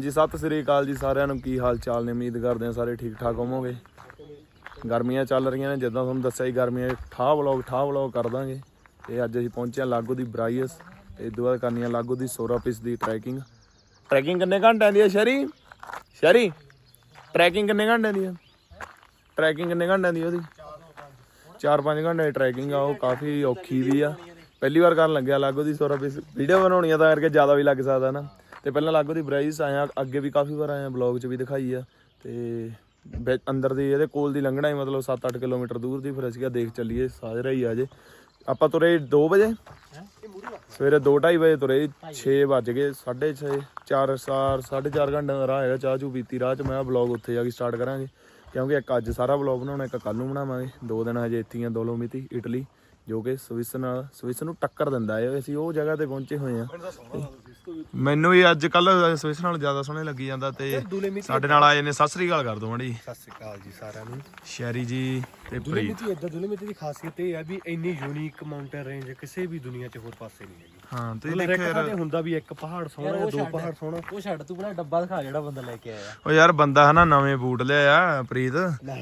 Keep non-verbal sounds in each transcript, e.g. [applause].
ਜੀ ਸਤਿ ਸ੍ਰੀ ਅਕਾਲ ਜੀ ਸਾਰਿਆਂ ਨੂੰ। ਕੀ ਹਾਲ ਚਾਲ ਨੇ? ਉਮੀਦ ਕਰਦੇ ਹਾਂ ਸਾਰੇ ਠੀਕ ਠਾਕ ਹੋਵੋਗੇ। ਗਰਮੀਆਂ ਚੱਲ ਰਹੀਆਂ ਨੇ, ਜਿੱਦਾਂ ਤੁਹਾਨੂੰ ਦੱਸਿਆ ਹੀ ਗਰਮੀਆਂ ਠਾਹ ਵਲੌਗ ਠਾਹ ਵਲੌਗ ਕਰ ਦਾਂਗੇ। ਤੇ ਅੱਜ ਅਸੀਂ ਪਹੁੰਚੇ ਹਾਂ ਲਾਗੋ ਦੀ ਬਰਾਈਅਸ। ਤੇ ਇਹ ਤੋਂ ਕਰਨੀ ਆ ਲਾਗੋ ਦੀ ਸੋਰਾਪਿਸ ਦੀ ਟਰੈਕਿੰਗ ਟਰੈਕਿੰਗ ਕਿੰਨੇ ਘੰਟਿਆਂ ਦੀ ਆ ਸ਼ਰੀ? ਸ਼ਰੀ ਟਰੈਕਿੰਗ ਕਿੰਨੇ ਘੰਟਿਆਂ ਦੀ ਆ? ਟਰੈਕਿੰਗ ਕਿੰਨੇ ਘੰਟਿਆਂ ਦੀ ਉਹਦੀ? 4-5 ਘੰਟੇ ਦੀ ਟਰੈਕਿੰਗ ਆ, ਉਹ ਕਾਫੀ ਔਖੀ ਵੀ ਆ। ਪਹਿਲੀ ਵਾਰ ਕਰਨ ਲੱਗਿਆ ਲਾਗੋ ਦੀ ਸੋਰਾਪਿਸ ਵੀਡੀਓ ਬਣਾਉਣੀ ਆ ਤਾਂ ਕਰਕੇ ਜ਼ਿਆਦਾ ਵੀ ਲੱਗ ਸਕਦਾ ਨਾ। ਤੇ ਪਹਿਲਾਂ ਲਾਗੋ ਦੀ ਬਰਾਈਸ ਆਇਆ ਅੱਗੇ ਵੀ ਕਾਫੀ ਵਾਰ ਆਇਆ ਬਲੌਗ 'ਚ ਵੀ ਦਿਖਾਈ ਆ। ਤੇ ਅੰਦਰ ਦੀ ਇਹਦੇ ਕੋਲ ਦੀ ਲੰਘਣਾ ਹੀ ਮਤਲਬ 7-8 ਕਿਲੋਮੀਟਰ ਦੂਰ ਦੀ ਫਿਰ ਅਸੀਂ ਕਿਹਾ ਦੇਖ ਚੱਲੀਏ ਸਾਰੇ ਹੀ ਆ ਜੇ। ਆਪਾਂ ਤੁਰੇ 2 ਵਜੇ? ਸਵੇਰੇ 2:30 ਵਜੇ ਤੁਰੇ 6 ਵੱਜ ਗਏ 6:30 4 4 4.5 ਘੰਟੇ ਦਾ ਰਾਹ ਹੈਗਾ ਚਾਹ ਚੂ ਪੀਤੀ ਰਾਹ 'ਚ ਮੈਂ ਬਲੌਗ ਉੱਥੇ ਜਾ ਕੇ ਸਟਾਰਟ ਕਰਾਂਗੇ। ਕਿਉਂਕਿ ਇੱਕ ਅੱਜ ਸਾਰਾ ਬਲੌਗ ਬਣਾਉਣਾ ਇੱਕ ਕੱਲ ਨੂੰ ਬਣਾਵਾਂਗੇ ਦੋ ਦਿਨ ਹਜੇ ਇੱਥੇ ਹੀ ਆ ਡੋਲੋਮੀਤੀ ਇਟਲੀ। ਜੋ ਕਿ ਸਵਿਸ ਨਾਲ ਸਵਿਸ ਨੂੰ ਟੱਕਰ ਦਿੰਦਾ ਹੈ। ਅਸੀਂ ਉਹ ਜਗ੍ਹਾ ਤੇ ਪਹੁੰਚੇ ਹੋਏ ਆ ਮੈਨੂੰ ਵੀ। ਅੱਜ ਕੱਲ ਸਵਿਸ ਨਾਲ ਜ਼ਿਆਦਾ ਸੋਹਣੇ ਲੱਗੀ ਜਾਂਦਾ ਤੇ ਸਾਡੇ ਨਾਲ ਆਏ ਨੇ। ਸਤਿ ਸ੍ਰੀ ਅਕਾਲ ਕਰ ਦੋ ਮੜੀ। ਸਤਿ ਸ਼੍ਰੀ ਅਕਾਲ ਜੀ ਸਾਰਿਆਂ ਨੂੰ। ਸ਼ੈਰੀ ਜੀ ਤੇ ਪ੍ਰੀਤ। ਦੁਲੇਮਿਤੀ ਇਦਾਂ ਦੁਲੇਮਿਤੀ ਦੀ ਖਾਸੀਅਤ ਇਹ ਹੈ ਵੀ ਇੰਨੀ ਯੂਨੀਕ ਮਾਊਂਟੇਨ ਰੇਂਜ ਕਿਸੇ ਵੀ ਦੁਨੀਆ 'ਚ ਹੋਰ ਪਾਸੇ ਨਹੀਂ ਹੈਗੀ। ਹਾਂ ਤੁਸੀਂ ਮਤਲਬ ਦੇਖਿਆ ਤੇ ਹੁੰਦਾ ਵੀ ਇੱਕ ਪਹਾੜ ਸੋਹਣਾ ਦੋ ਪਹਾੜ ਸੋਹਣਾ। ਉਹ ਛੱਡ ਤੂੰ ਬਣਾ ਡੱਬਾ ਦਿਖਾ ਜਿਹੜਾ ਬੰਦਾ ਲੈ ਕੇ ਆਇਆ। ਉਹ ਯਾਰ ਬੰਦਾ ਹਨਾ ਨਵੇਂ ਬੂਟ ਲਿਆ ਪ੍ਰੀਤ।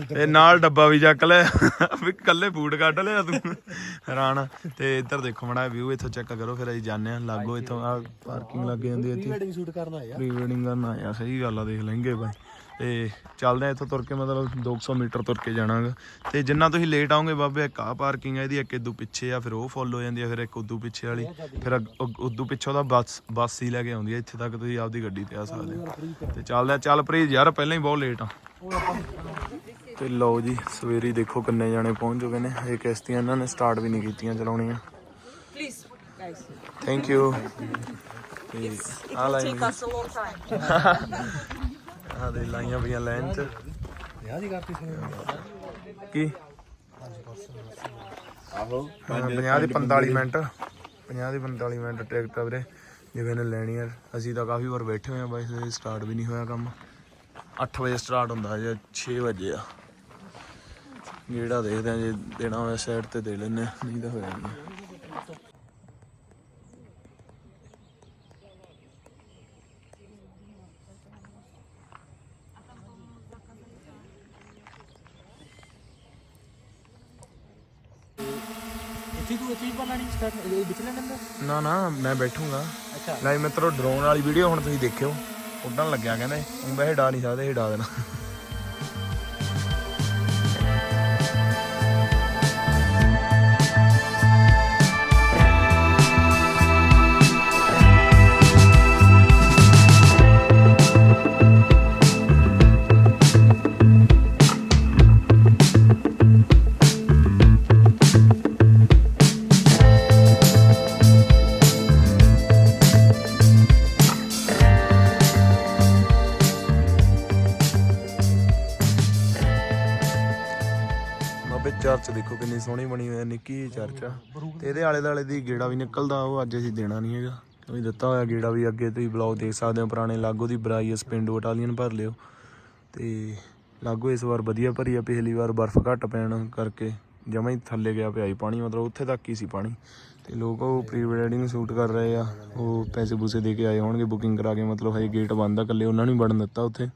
ਤੇ ਨਾਲ ਡੱਬਾ ਵੀ ਚੱਕ ਲਿਆ। ਵੀ ਕੱਲੇ ਬੂਟ ਕੱਢ ਲਿਆ ਤੂੰ। ਹੈਰਾਨ ਤੇ ਇੱਧਰ ਦੇਖੋ ਮੜਾ ਵਿਊ ਇੱਥੋਂ ਚੈੱਕ ਕਰੋ ਫਿਰ ਅਸੀਂ ਜਾਂਦੇ ਹਾਂ ਲਾਗੋ ਇੱਥੋਂ। ਆ ਪਾਰਕਿੰਗ ਲੱਗ ਜਾਂਦੀ ਹੈ ਇੱਥੇ। ਵੈਡਿੰਗ ਸ਼ੂਟ ਕਰਨ ਆਇਆ ਪ੍ਰੀ ਵੈਡਿੰਗ ਕਰਨ ਆਇਆ ਸਹੀ ਗੱਲ ਆ ਦੇਖ ਲੈਂਗੇ ਬਾਈ। ਤੇ ਚੱਲਦੇ ਆ ਇੱਥੋਂ ਤੁਰ ਕੇ ਮਤਲਬ 200 ਮੀਟਰ ਤੁਰ ਕੇ ਜਾਣਾਗਾ। ਤੇ ਜਿੰਨਾ ਤੁਸੀਂ ਲੇਟ ਆਓਗੇ ਬਾਬੇ ਇੱਕ ਆ ਪਾਰਕਿੰਗ ਹੈ ਇਹਦੀ ਇੱਕ ਇਦੋਂ ਪਿੱਛੇ ਆ ਫਿਰ ਉਹ ਫੁੱਲ ਹੋ ਜਾਂਦੀ ਆ ਫਿਰ ਇੱਕ ਉਦੋਂ ਪਿੱਛੇ ਵਾਲੀ ਫਿਰ ਉਦੋਂ ਪਿੱਛੋਂ ਦਾ ਬੱਸ ਬੱਸ ਹੀ ਲੈ ਕੇ ਆਉਂਦੀ ਆ ਇੱਥੇ ਤੱਕ ਤੁਸੀਂ ਆਪਦੀ ਗੱਡੀ ਤੇ ਆ ਸਕਦੇ ਹੋ। ਤੇ ਚੱਲਦੇ ਆ ਚੱਲ ਪ੍ਰੀਤ ਯਾਰ ਪਹਿਲਾਂ ਹੀ ਬਹੁਤ ਲੇਟ ਆ। ਤੇ ਲਓ ਜੀ ਸਵੇਰੀ ਦੇਖੋ ਕਿੰਨੇ ਜਾਣੇ ਪਹੁੰਚ ਚੁੱਕੇ ਨੇ ਇਹ ਕਿਸ਼ਤੀਆਂ ਇਹਨਾਂ ਨੇ ਸਟਾਰਟ ਵੀ ਨਹੀਂ ਕੀਤੀਆਂ ਚਲਾਉਣੀਆਂ। Guys. ਥੈਂਕ ਯੂ ਆ long [laughs] time. ਆ ਦੇ ਲਾਈਆਂ ਪਈਆਂ ਲਾਈਨ ਚ। ਵਿਆਹ ਦੀ ਕਰਤੀ ਸੀ। ਕੀ? ਆਹੋ 50 ਦੇ 45 ਮਿੰਟ। 50 ਦੇ 45 ਮਿੰਟ ਟਿਕਟ ਆ ਵੀਰੇ ਜਿਵੇਂ ਨੇ ਲੈਣੀ ਆ। ਅਸੀਂ ਤਾਂ ਕਾਫੀ ਵਾਰ ਬੈਠੇ ਹੋਏ ਆ ਬਾਈ ਸਟਾਰਟ ਵੀ ਨਹੀਂ ਹੋਇਆ ਕੰਮ। 8 ਵਜੇ ਸਟਾਰਟ ਹੁੰਦਾ ਜੇ 6 ਵਜੇ ਆ। ਜਿਹੜਾ ਦੇਖਦੇ ਆ ਜੇ ਦੇਣਾ ਹੋਇਆ ਸਾਈਡ ਤੇ ਦੇ ਆ, ਨਹੀਂ ਤਾਂ ਹੋਇਆ ਨਹੀਂ ਇੱਥੇ ਤੂੰ ਇੱਥੇ ਹੀ ਬਣਾਣੀ ਸਟਾਰਟ ਇਹ ਵਿਚਲੇ ਨੰਬਰ ਨਾ ਨਾ ਮੈਂ ਬੈਠੂੰਗਾ। ਅੱਛਾ। ਲੈ ਮਿੱਤਰੋ ਡਰੋਨ ਵਾਲੀ ਵੀਡੀਓ ਹੁਣ ਤੁਸੀਂ ਦੇਖਿਓ। ਉੱਡਣ ਲੱਗਿਆ ਕਹਿੰਦੇ। ਉਹ ਵੈਸੇ ਡਾ ਨਹੀਂ ਸਕਦੇ ਇਹ ਡਾ ਦੇਣਾ। ਦੇਖੋ ਕਿੰਨੀ ਸੋਹਣੀ ਬਣੀ ਹੋਈ ਹੈ ਨਿੱਕੀ ਜਿਹੀ ਚਰਚ ਆ। ਤੇ ਇਹਦੇ ਆਲੇ ਦੁਆਲੇ ਦੀ ਗੇੜਾ ਵੀ ਨਿਕਲਦਾ, ਉਹ ਅੱਜ ਅਸੀਂ ਦੇਣਾ ਨਹੀਂ ਹੈਗਾ। ਕਿਉਂਕਿ ਦਿੱਤਾ ਹੋਇਆ ਗੇੜਾ ਵੀ ਅੱਗੇ ਤੁਸੀਂ ਬਲੌਗ ਦੇਖ ਸਕਦੇ ਹੋ, ਪੁਰਾਣੇ ਲਾਗੋ ਦੀ ਬਰਾਈਅਸ ਪਿੰਡ ਬਟਾਲੀਅਨ ਭਰ ਲਿਓ। ਤੇ ਲਾਗੋ ਇਸ ਵਾਰ ਵਧੀਆ ਭਰੀ ਆ, ਪਿਛਲੀ ਵਾਰ ਬਰਫ਼ ਘੱਟ ਪੈਣ ਕਰਕੇ ਜਮਾਂ ਹੀ ਥੱਲੇ ਗਿਆ ਪਿਆ ਸੀ ਪਾਣੀ, ਮਤਲਬ ਉੱਥੇ ਤੱਕ ਹੀ ਸੀ ਪਾਣੀ। ਤੇ ਲੋਕ ਉਹ ਪ੍ਰੀ ਵੈਡਿੰਗ ਸ਼ੂਟ ਕਰ ਰਹੇ ਆ, ਉਹ ਪੈਸੇ ਪੂਸੇ ਦੇ ਕੇ ਆਏ ਹੋਣਗੇ ਬੁਕਿੰਗ ਕਰਾ ਕੇ, ਮਤਲਬ ਹਜੇ ਗੇਟ ਬੰਦ ਆ, ਇਕੱਲੇ ਉਹਨਾਂ ਨੂੰ ਹੀ ਵੜਨ ਦਿੱਤਾ ਉੱਥੇ।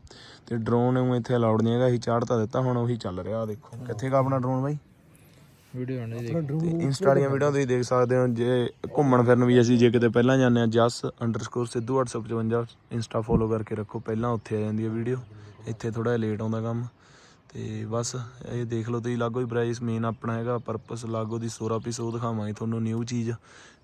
ਤੇ ਡਰੋਨ ਨੂੰ ਇੱਥੇ ਅਲਾਉਡ ਨਹੀਂ ਹੈਗਾ, ਅਸੀਂ ਚਾੜਤਾ ਦਿੱਤਾ, ਹੁਣ ਉਹੀ ਚੱਲ ਰਿਹਾ, ਆਹ ਦੇਖੋ। ਕਿੱਥੇ ਗਾ ਆਪਣਾ ਡਰੋਨ ਬਾਈ? ਵੀਡੀਓ ਆਣੇ ਤੇ ਇੰਸਟਾ ਦੀਆਂ ਵੀਡੀਓ ਤੁਸੀਂ ਦੇਖ ਸਕਦੇ ਹੋ ਜੇ ਘੁੰਮਣ ਫਿਰਨ ਵੀ ਅਸੀਂ ਜੇ ਕਿਤੇ ਪਹਿਲਾਂ ਜਾਂਦੇ ਆ Jas underscore Sidhu 855 insta follow ਕਰਕੇ ਰੱਖੋ ਪਹਿਲਾਂ ਉੱਥੇ ਆ ਜਾਂਦੀ ਹੈ ਵੀਡੀਓ। ਇੱਥੇ ਥੋੜਾ ਲੇਟ ਆਉਂਦਾ ਕੰਮ। ਤੇ ਬਸ ਇਹ ਦੇਖ ਲਓ ਤੁਸੀਂ ਲਾਗੋ ਹੀ ਪ੍ਰਾਈਸ ਮੇਨ ਆਪਣਾ ਹੈਗਾ ਪਰਪਸ ਲਾਗੋ ਦੀ ਸੋਰਾ ਪੀਸ ਉਹ ਦਿਖਾਵਾਂਗੇ ਤੁਹਾਨੂੰ ਨਿਊ ਚੀਜ਼।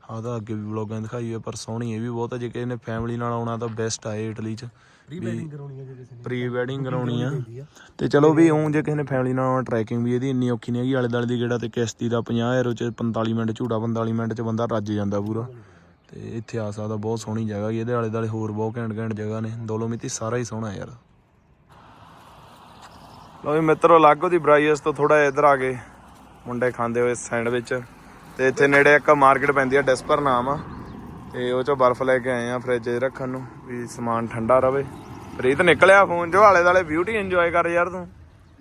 ਤਾਂ ਅੱਗੇ ਵੀ ਵਲੋਗਾਂ ਦਿਖਾਈ ਹੋਈ ਪਰ ਸੋਹਣੀ ਇਹ ਵੀ ਬਹੁਤ ਹੈ ਜੇ ਕਿਸੇ ਨੇ ਫੈਮਿਲੀ ਨਾਲ ਆਉਣਾ ਤਾਂ ਬੈਸਟ ਆ ਇਹ ਇਟਲੀ 'ਚ। ਪ੍ਰੀ ਵੈਡਿੰਗ ਕਰਾਉਣੀ ਹੈ ਜੇ ਕਿਸੇ ਨੇ। ਪ੍ਰੀ ਵੈਡਿੰਗ ਕਰਾਉਣੀ ਆ। ਤੇ ਚਲੋ ਵੀ ਉਹ ਜੇ ਕਿਸੇ ਨੇ ਫੈਮਿਲੀ ਨਾਲ ਆਉਣਾ ਟਰੈਕਿੰਗ ਵੀ ਇਹਦੀ ਇੰਨੀ ਔਖੀ ਨਹੀਂ ਹੈਗੀ ਆਲੇ ਦਾਲੇ ਦੀ ਗੇੜਾ ਤੇ ਕਿਸ਼ਤੀ ਦਾ 50 ਯੂਰੋ ਚ 45 ਮਿੰਟ ਝੂਟਾ 45 ਮਿੰਟ ਚ ਬੰਦਾ ਰੱਜ ਜਾਂਦਾ ਪੂਰਾ। ਤੇ ਇੱਥੇ ਆ ਸਕਦਾ ਬਹੁਤ ਸੋਹਣੀ ਜਗ੍ਹਾ ਇਹਦੇ ਆਲੇ ਦਾਲੇ ਹੋਰ ਬਹੁਤ ਘੈਂਟ ਘੈਂਟ ਜਗ੍ਹਾ ਨੇ ਦੋਲੋਮੀਤੀ ਸਾਰਾ ਹੀ ਸੋਹਣਾ ਯਾਰ। ਲੋ ਵੀ ਮਿੱਤਰੋ ਲਾਗੋ ਦੀ ਬਰਾਈਅਸ ਤੋਂ ਥੋੜਾ ਇੱਧਰ ਆ ਗਏ ਮੁੰਡੇ ਖਾਂਦੇ ਹੋਏ ਸੈਂਡਵਿਚ ਤੇ ਇੱਥੇ ਨੇੜੇ ਇੱਕ ਮਾਰਕੀਟ ਪੈਂਦੀ ਆ ਡੈਸਪਰ ਨਾਮ ਆ। ਤੇ ਉਹ ਚੋਂ ਬਰਫ਼ ਲੈ ਕੇ ਆਏ ਆ ਫ੍ਰਿਜ ਰੱਖਣ ਨੂੰ ਵੀ ਸਮਾਨ ਠੰਡਾ ਰਵੇ। ਪ੍ਰੀਤ ਨਿਕਲਿਆ ਫੋਨ 'ਚੋਂ ਆਲੇ ਦਾਲੇ ਬਿਊਟੀ ਇੰਜੋਏ ਕਰ ਯਾਰ ਤੂੰ।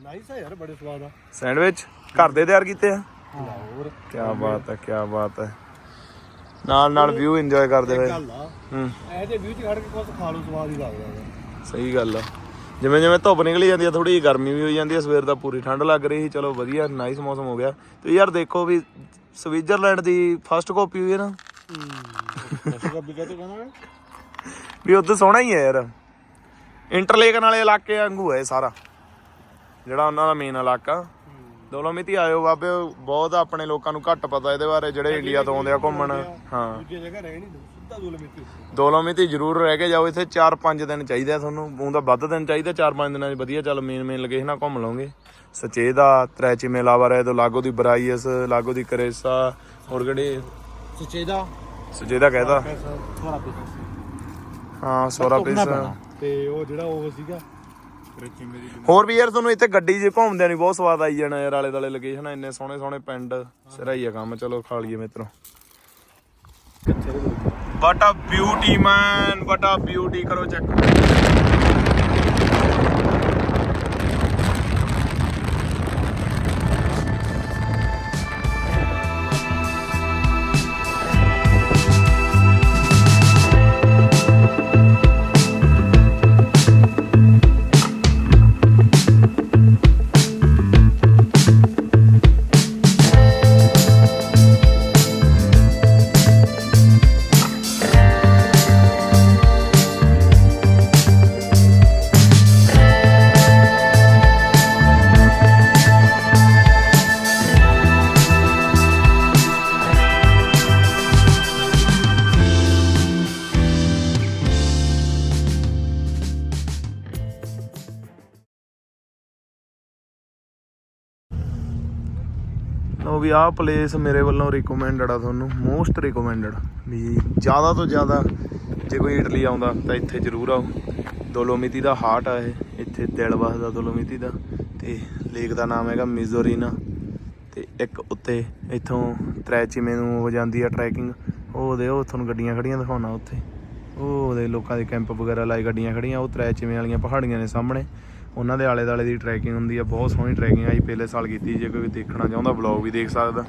ਨਾਈਸ ਹੈ ਯਾਰ ਬੜੇ ਸਵਾਦ ਆ। ਸੈਂਡਵਿਚ ਘਰ ਦੇ ਤਿਆਰ ਕੀਤੇ ਆ? ਹੋਰ ਕੀ ਬਾਤ ਹੈ ਕੀ ਬਾਤ ਹੈ ਨਾਲ ਨਾਲ ਵਿਊ ਇੰਜੋਏ ਕਰਦੇ ਹੋਏ। ਗੱਲ ਆ। ਹੂੰ। ਐ ਤੇ ਵੀਹ ਚ ਖੜ ਕੇ ਕੁਝ ਖਾ ਲਓ ਸਵਾਦ ਹੀ ਲੱਗਦਾ। ਸਹੀ ਗੱਲ ਆ। ਜਿਵੇਂ ਜਿਵੇਂ ਧੁੱਪ ਨਿਕਲੀ ਜਾਂਦੀ ਆ ਥੋੜੀ ਜਿਹੀ ਗਰਮੀ ਵੀ ਹੋਈ ਜਾਂਦੀ ਆ ਸਵੇਰ ਦਾ ਪੂਰੀ ਠੰਡ ਲੱਗ ਰਹੀ ਸੀ। ਚਲੋ ਵਧੀਆ ਨਾਈਸ ਮੌਸਮ ਹੋ ਗਿਆ। ਤੇ ਯਾਰ ਦੇਖੋ ਵੀ ਸਵਿਟਜ਼ਰਲੈਂਡ ਦੀ ਫਸਟ ਕਾਪੀ ਹੋਈ ਹੈ ਨਾ। ਵੀ ਉੱਧਰ ਸੋਹਣਾ ਹੀ ਹੈ ਯਾਰ। ਇੰਟਰਲੇਕਨ ਵਾਲੇ ਇਲਾਕੇ ਵਾਂਗੂ ਹੈ ਸਾਰਾ। ਜਿਹੜਾ ਉਹਨਾਂ ਦਾ ਮੇਨ ਇਲਾਕਾ। ਦੋਲੋਮਿਤੀ ਆਇਓ ਬਾਬੇ ਬਹੁਤ ਆਪਣੇ ਲੋਕਾਂ ਨੂੰ ਘੱਟ ਪਤਾ ਇਹਦੇ ਬਾਰੇ ਜਿਹੜੇ ਇੰਡੀਆ ਤੋਂ ਆਉਂਦੇ ਆ ਘੁੰਮਣ। ਹਾਂ। ਦੂਜੀ ਜਗ੍ਹਾ ਰਹਿ ਨਹੀਂ ਸਿੱਧਾ ਦੋਲਮਿੱਤੀ ਦੋਲੋਮਿਤੀ ਜ਼ਰੂਰ ਰਹਿ ਕੇ ਜਾਓ ਇੱਥੇ 4-5 ਦਿਨ ਚਾਹੀਦੇ ਆ ਤੁਹਾਨੂੰ। ਉਹਦਾ ਵੱਧ ਦਿਨ ਚਾਹੀਦੇ 4-5 ਦਿਨਾਂ 'ਚ ਵਧੀਆ ਚੱਲ ਮੇਨ ਮੇਨ ਲੋਕੇਸ਼ਨਾਂ ਘੁੰਮ ਲਓਗੇ। ਸਚੇਦਾ ਤ੍ਰੈਚੀ ਮੇਲਾਵਾ ਰਹੇ ਤੋਂ ਲਾਗੋ ਦੀ ਬਰਾਈਸ ਲਾਗੋ ਦੀ ਕਰੇਸਾ ਹੋਰ ਕਿਹੜੇ? ਸੁਚੇਦਾ ਸਚੇਦਾ ਕਹਿਦਾ ਥੋੜਾ ਪਿਸ। ਹਾਂ ਸੋਰਾ ਪਿਸ। ਤੇ ਉਹ ਜਿਹੜਾ ਉਹ ਸੀਗਾ ਹੋਰ ਵੀ ਯਾਰ ਤੁਹਾਨੂੰ ਇੱਥੇ ਗੱਡੀ 'ਚ ਘੁੰਮਦਿਆਂ ਨਹੀਂ ਬਹੁਤ ਸਵਾਦ ਆਈ ਜਾਣਾ ਯਾਰ ਆਲੇ ਦਾਲੇ ਲੋਕੇਸ਼ਨ ਇੰਨੇ ਸੋਹਣੇ ਸੋਹਣੇ ਪਿੰਡ। ਸਿਰਾ ਹੀ ਆ ਕੰਮ ਚਲੋ ਖਾ ਲਈਏ ਮਿੱਤਰੋ। But a beauty man but a beauty ਕਰੋ ਚੈੱਕ ਵੀ ਆਹ ਪਲੇਸ ਮੇਰੇ ਵੱਲੋਂ ਰਿਕਮੈਂਡਡ ਆ ਤੁਹਾਨੂੰ ਮੋਸਟ ਰਿਕਮੈਂਡਡ ਵੀ ਜ਼ਿਆਦਾ ਤੋਂ ਜ਼ਿਆਦਾ ਜੇ ਕੋਈ ਇਟਲੀ ਆਉਂਦਾ ਤਾਂ ਇੱਥੇ ਜ਼ਰੂਰ ਆਓ। ਦੋਲੋਮਿਤੀ ਦਾ ਹਾਰਟ ਆ ਇਹ, ਇੱਥੇ ਦਿਲ ਵਸਦਾ ਦੋਲੋਮਿਤੀ ਦਾ। ਤੇ ਲੇਕ ਦਾ ਨਾਮ ਹੈਗਾ ਮਿਜ਼ੋਰੀਨਾ। ਤੇ ਇੱਕ ਉੱਤੇ ਇੱਥੋਂ ਤ੍ਰੈਚੀਮੇ ਨੂੰ ਹੋ ਜਾਂਦੀ ਆ ਟਰੈਕਿੰਗ ਉਹ ਦੇ, ਉਹ ਤੁਹਾਨੂੰ ਗੱਡੀਆਂ ਖੜੀਆਂ ਦਿਖਾਉਣਾ ਉੱਥੇ। ਉਹ ਉਹਦੇ ਲੋਕਾਂ ਦੇ ਕੈਂਪ ਵਗੈਰਾ ਲਾਏ ਗੱਡੀਆਂ ਖੜੀਆਂ, ਉਹ ਤ੍ਰੈਚੀਮੇ ਵਾਲੀਆਂ ਪਹਾੜੀਆਂ ਨੇ ਸਾਹਮਣੇ। ਉਹਨਾਂ ਦੇ ਆਲੇ ਦਾਲੇ ਦੀ ਟਰੈਕਿੰਗ ਹੁੰਦੀ ਆ, ਬਹੁਤ ਸੋਹਣੀ ਟਰੈਕਿੰਗ ਆਈ ਪਿਛਲੇ ਸਾਲ ਕੀਤੀ ਜੇ ਕੋਈ ਦੇਖਣਾ ਚਾਹੁੰਦਾ ਵਲੌਗ ਵੀ ਦੇਖ ਸਕਦਾ।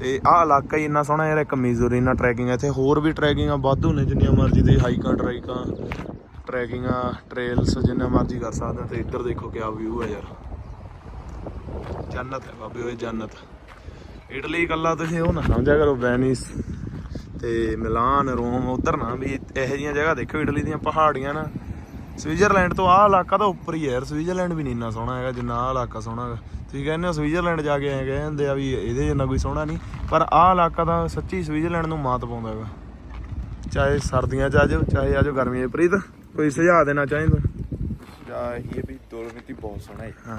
ਤੇ ਆਹ ਇਲਾਕਾ ਹੀ ਇੰਨਾ ਸੋਹਣਾ ਯਾਰ, ਇੱਕ ਮਿਜ਼ੋਰੀਨਾ ਟਰੈਕਿੰਗ ਆ, ਇੱਥੇ ਹੋਰ ਵੀ ਟਰੈਕਿੰਗਾਂ ਵਾਧੂ ਨੇ, ਜਿੰਨੀਆਂ ਮਰਜ਼ੀ ਤੇ ਹਾਈਕਾਂ ਟਰੈਕਾਂ ਟਰੈਕਿੰਗਾਂ ਟ੍ਰੇਲਸ ਜਿੰਨਾ ਮਰਜ਼ੀ ਕਰ ਸਕਦਾ ਤੇ ਇੱਧਰ ਦੇਖੋ ਕਿਆ ਵਿਊ ਹੈ ਯਾਰ। ਜੰਨਤ ਹੈ ਬਾਬੇ, ਓਏ ਜੰਨਤ। ਇਟਲੀ ਇਕੱਲਾ ਤੁਸੀਂ ਉਹ ਨਾ ਸਮਝਿਆ ਕਰੋ, ਵੈਨਿਸ ਤੇ ਮਿਲਾਨ, ਰੋਮ, ਉਧਰ ਨਾ ਵੀ ਇਹੋ ਜਿਹੀਆਂ ਜਗ੍ਹਾ ਦੇਖੋ ਇਟਲੀ ਦੀਆਂ ਪਹਾੜੀਆਂ ਨਾ। ਸਵਿਟਜ਼ਰਲੈਂਡ ਤੋਂ ਆਹ ਇਲਾਕਾ ਤਾਂ ਉੱਪਰ ਹੀ ਹੈ ਯਾਰ ਸਵਿਟਜ਼ਰਲੈਂਡ ਵੀ ਨਹੀਂ ਇੰਨਾ ਸੋਹਣਾ ਹੈਗਾ ਜਿੰਨਾ ਆਹ ਇਲਾਕਾ ਸੋਹਣਾ ਹੈਗਾ। ਤੁਸੀਂ ਕਹਿੰਦੇ ਹੋ ਸਵਿਟਜ਼ਰਲੈਂਡ ਜਾ ਕੇ ਐਂ ਕਹਿੰਦੇ ਆ ਵੀ ਇਹਦੇ ਜਿੰਨਾ ਕੋਈ ਸੋਹਣਾ ਨਹੀਂ ਪਰ ਆਹ ਇਲਾਕਾ ਤਾਂ ਸੱਚੀ ਸਵਿਟਜ਼ਰਲੈਂਡ ਨੂੰ ਮਾਤ ਪਾਉਂਦਾ ਹੈਗਾ। ਚਾਹੇ ਸਰਦੀਆਂ ਚ ਆ ਜਾਓ ਚਾਹੇ ਆ ਜਾਓ ਗਰਮੀਆਂ ਚ ਪ੍ਰੀਤ ਕੋਈ ਸੁਝਾਅ ਦੇਣਾ ਚਾਹੀਦਾ? ਜਾਂ ਇਹ ਵੀ ਦੋਲਮਿੱਤੀ ਬਹੁਤ ਸੋਹਣਾ ਹੈ। ਹਾਂ।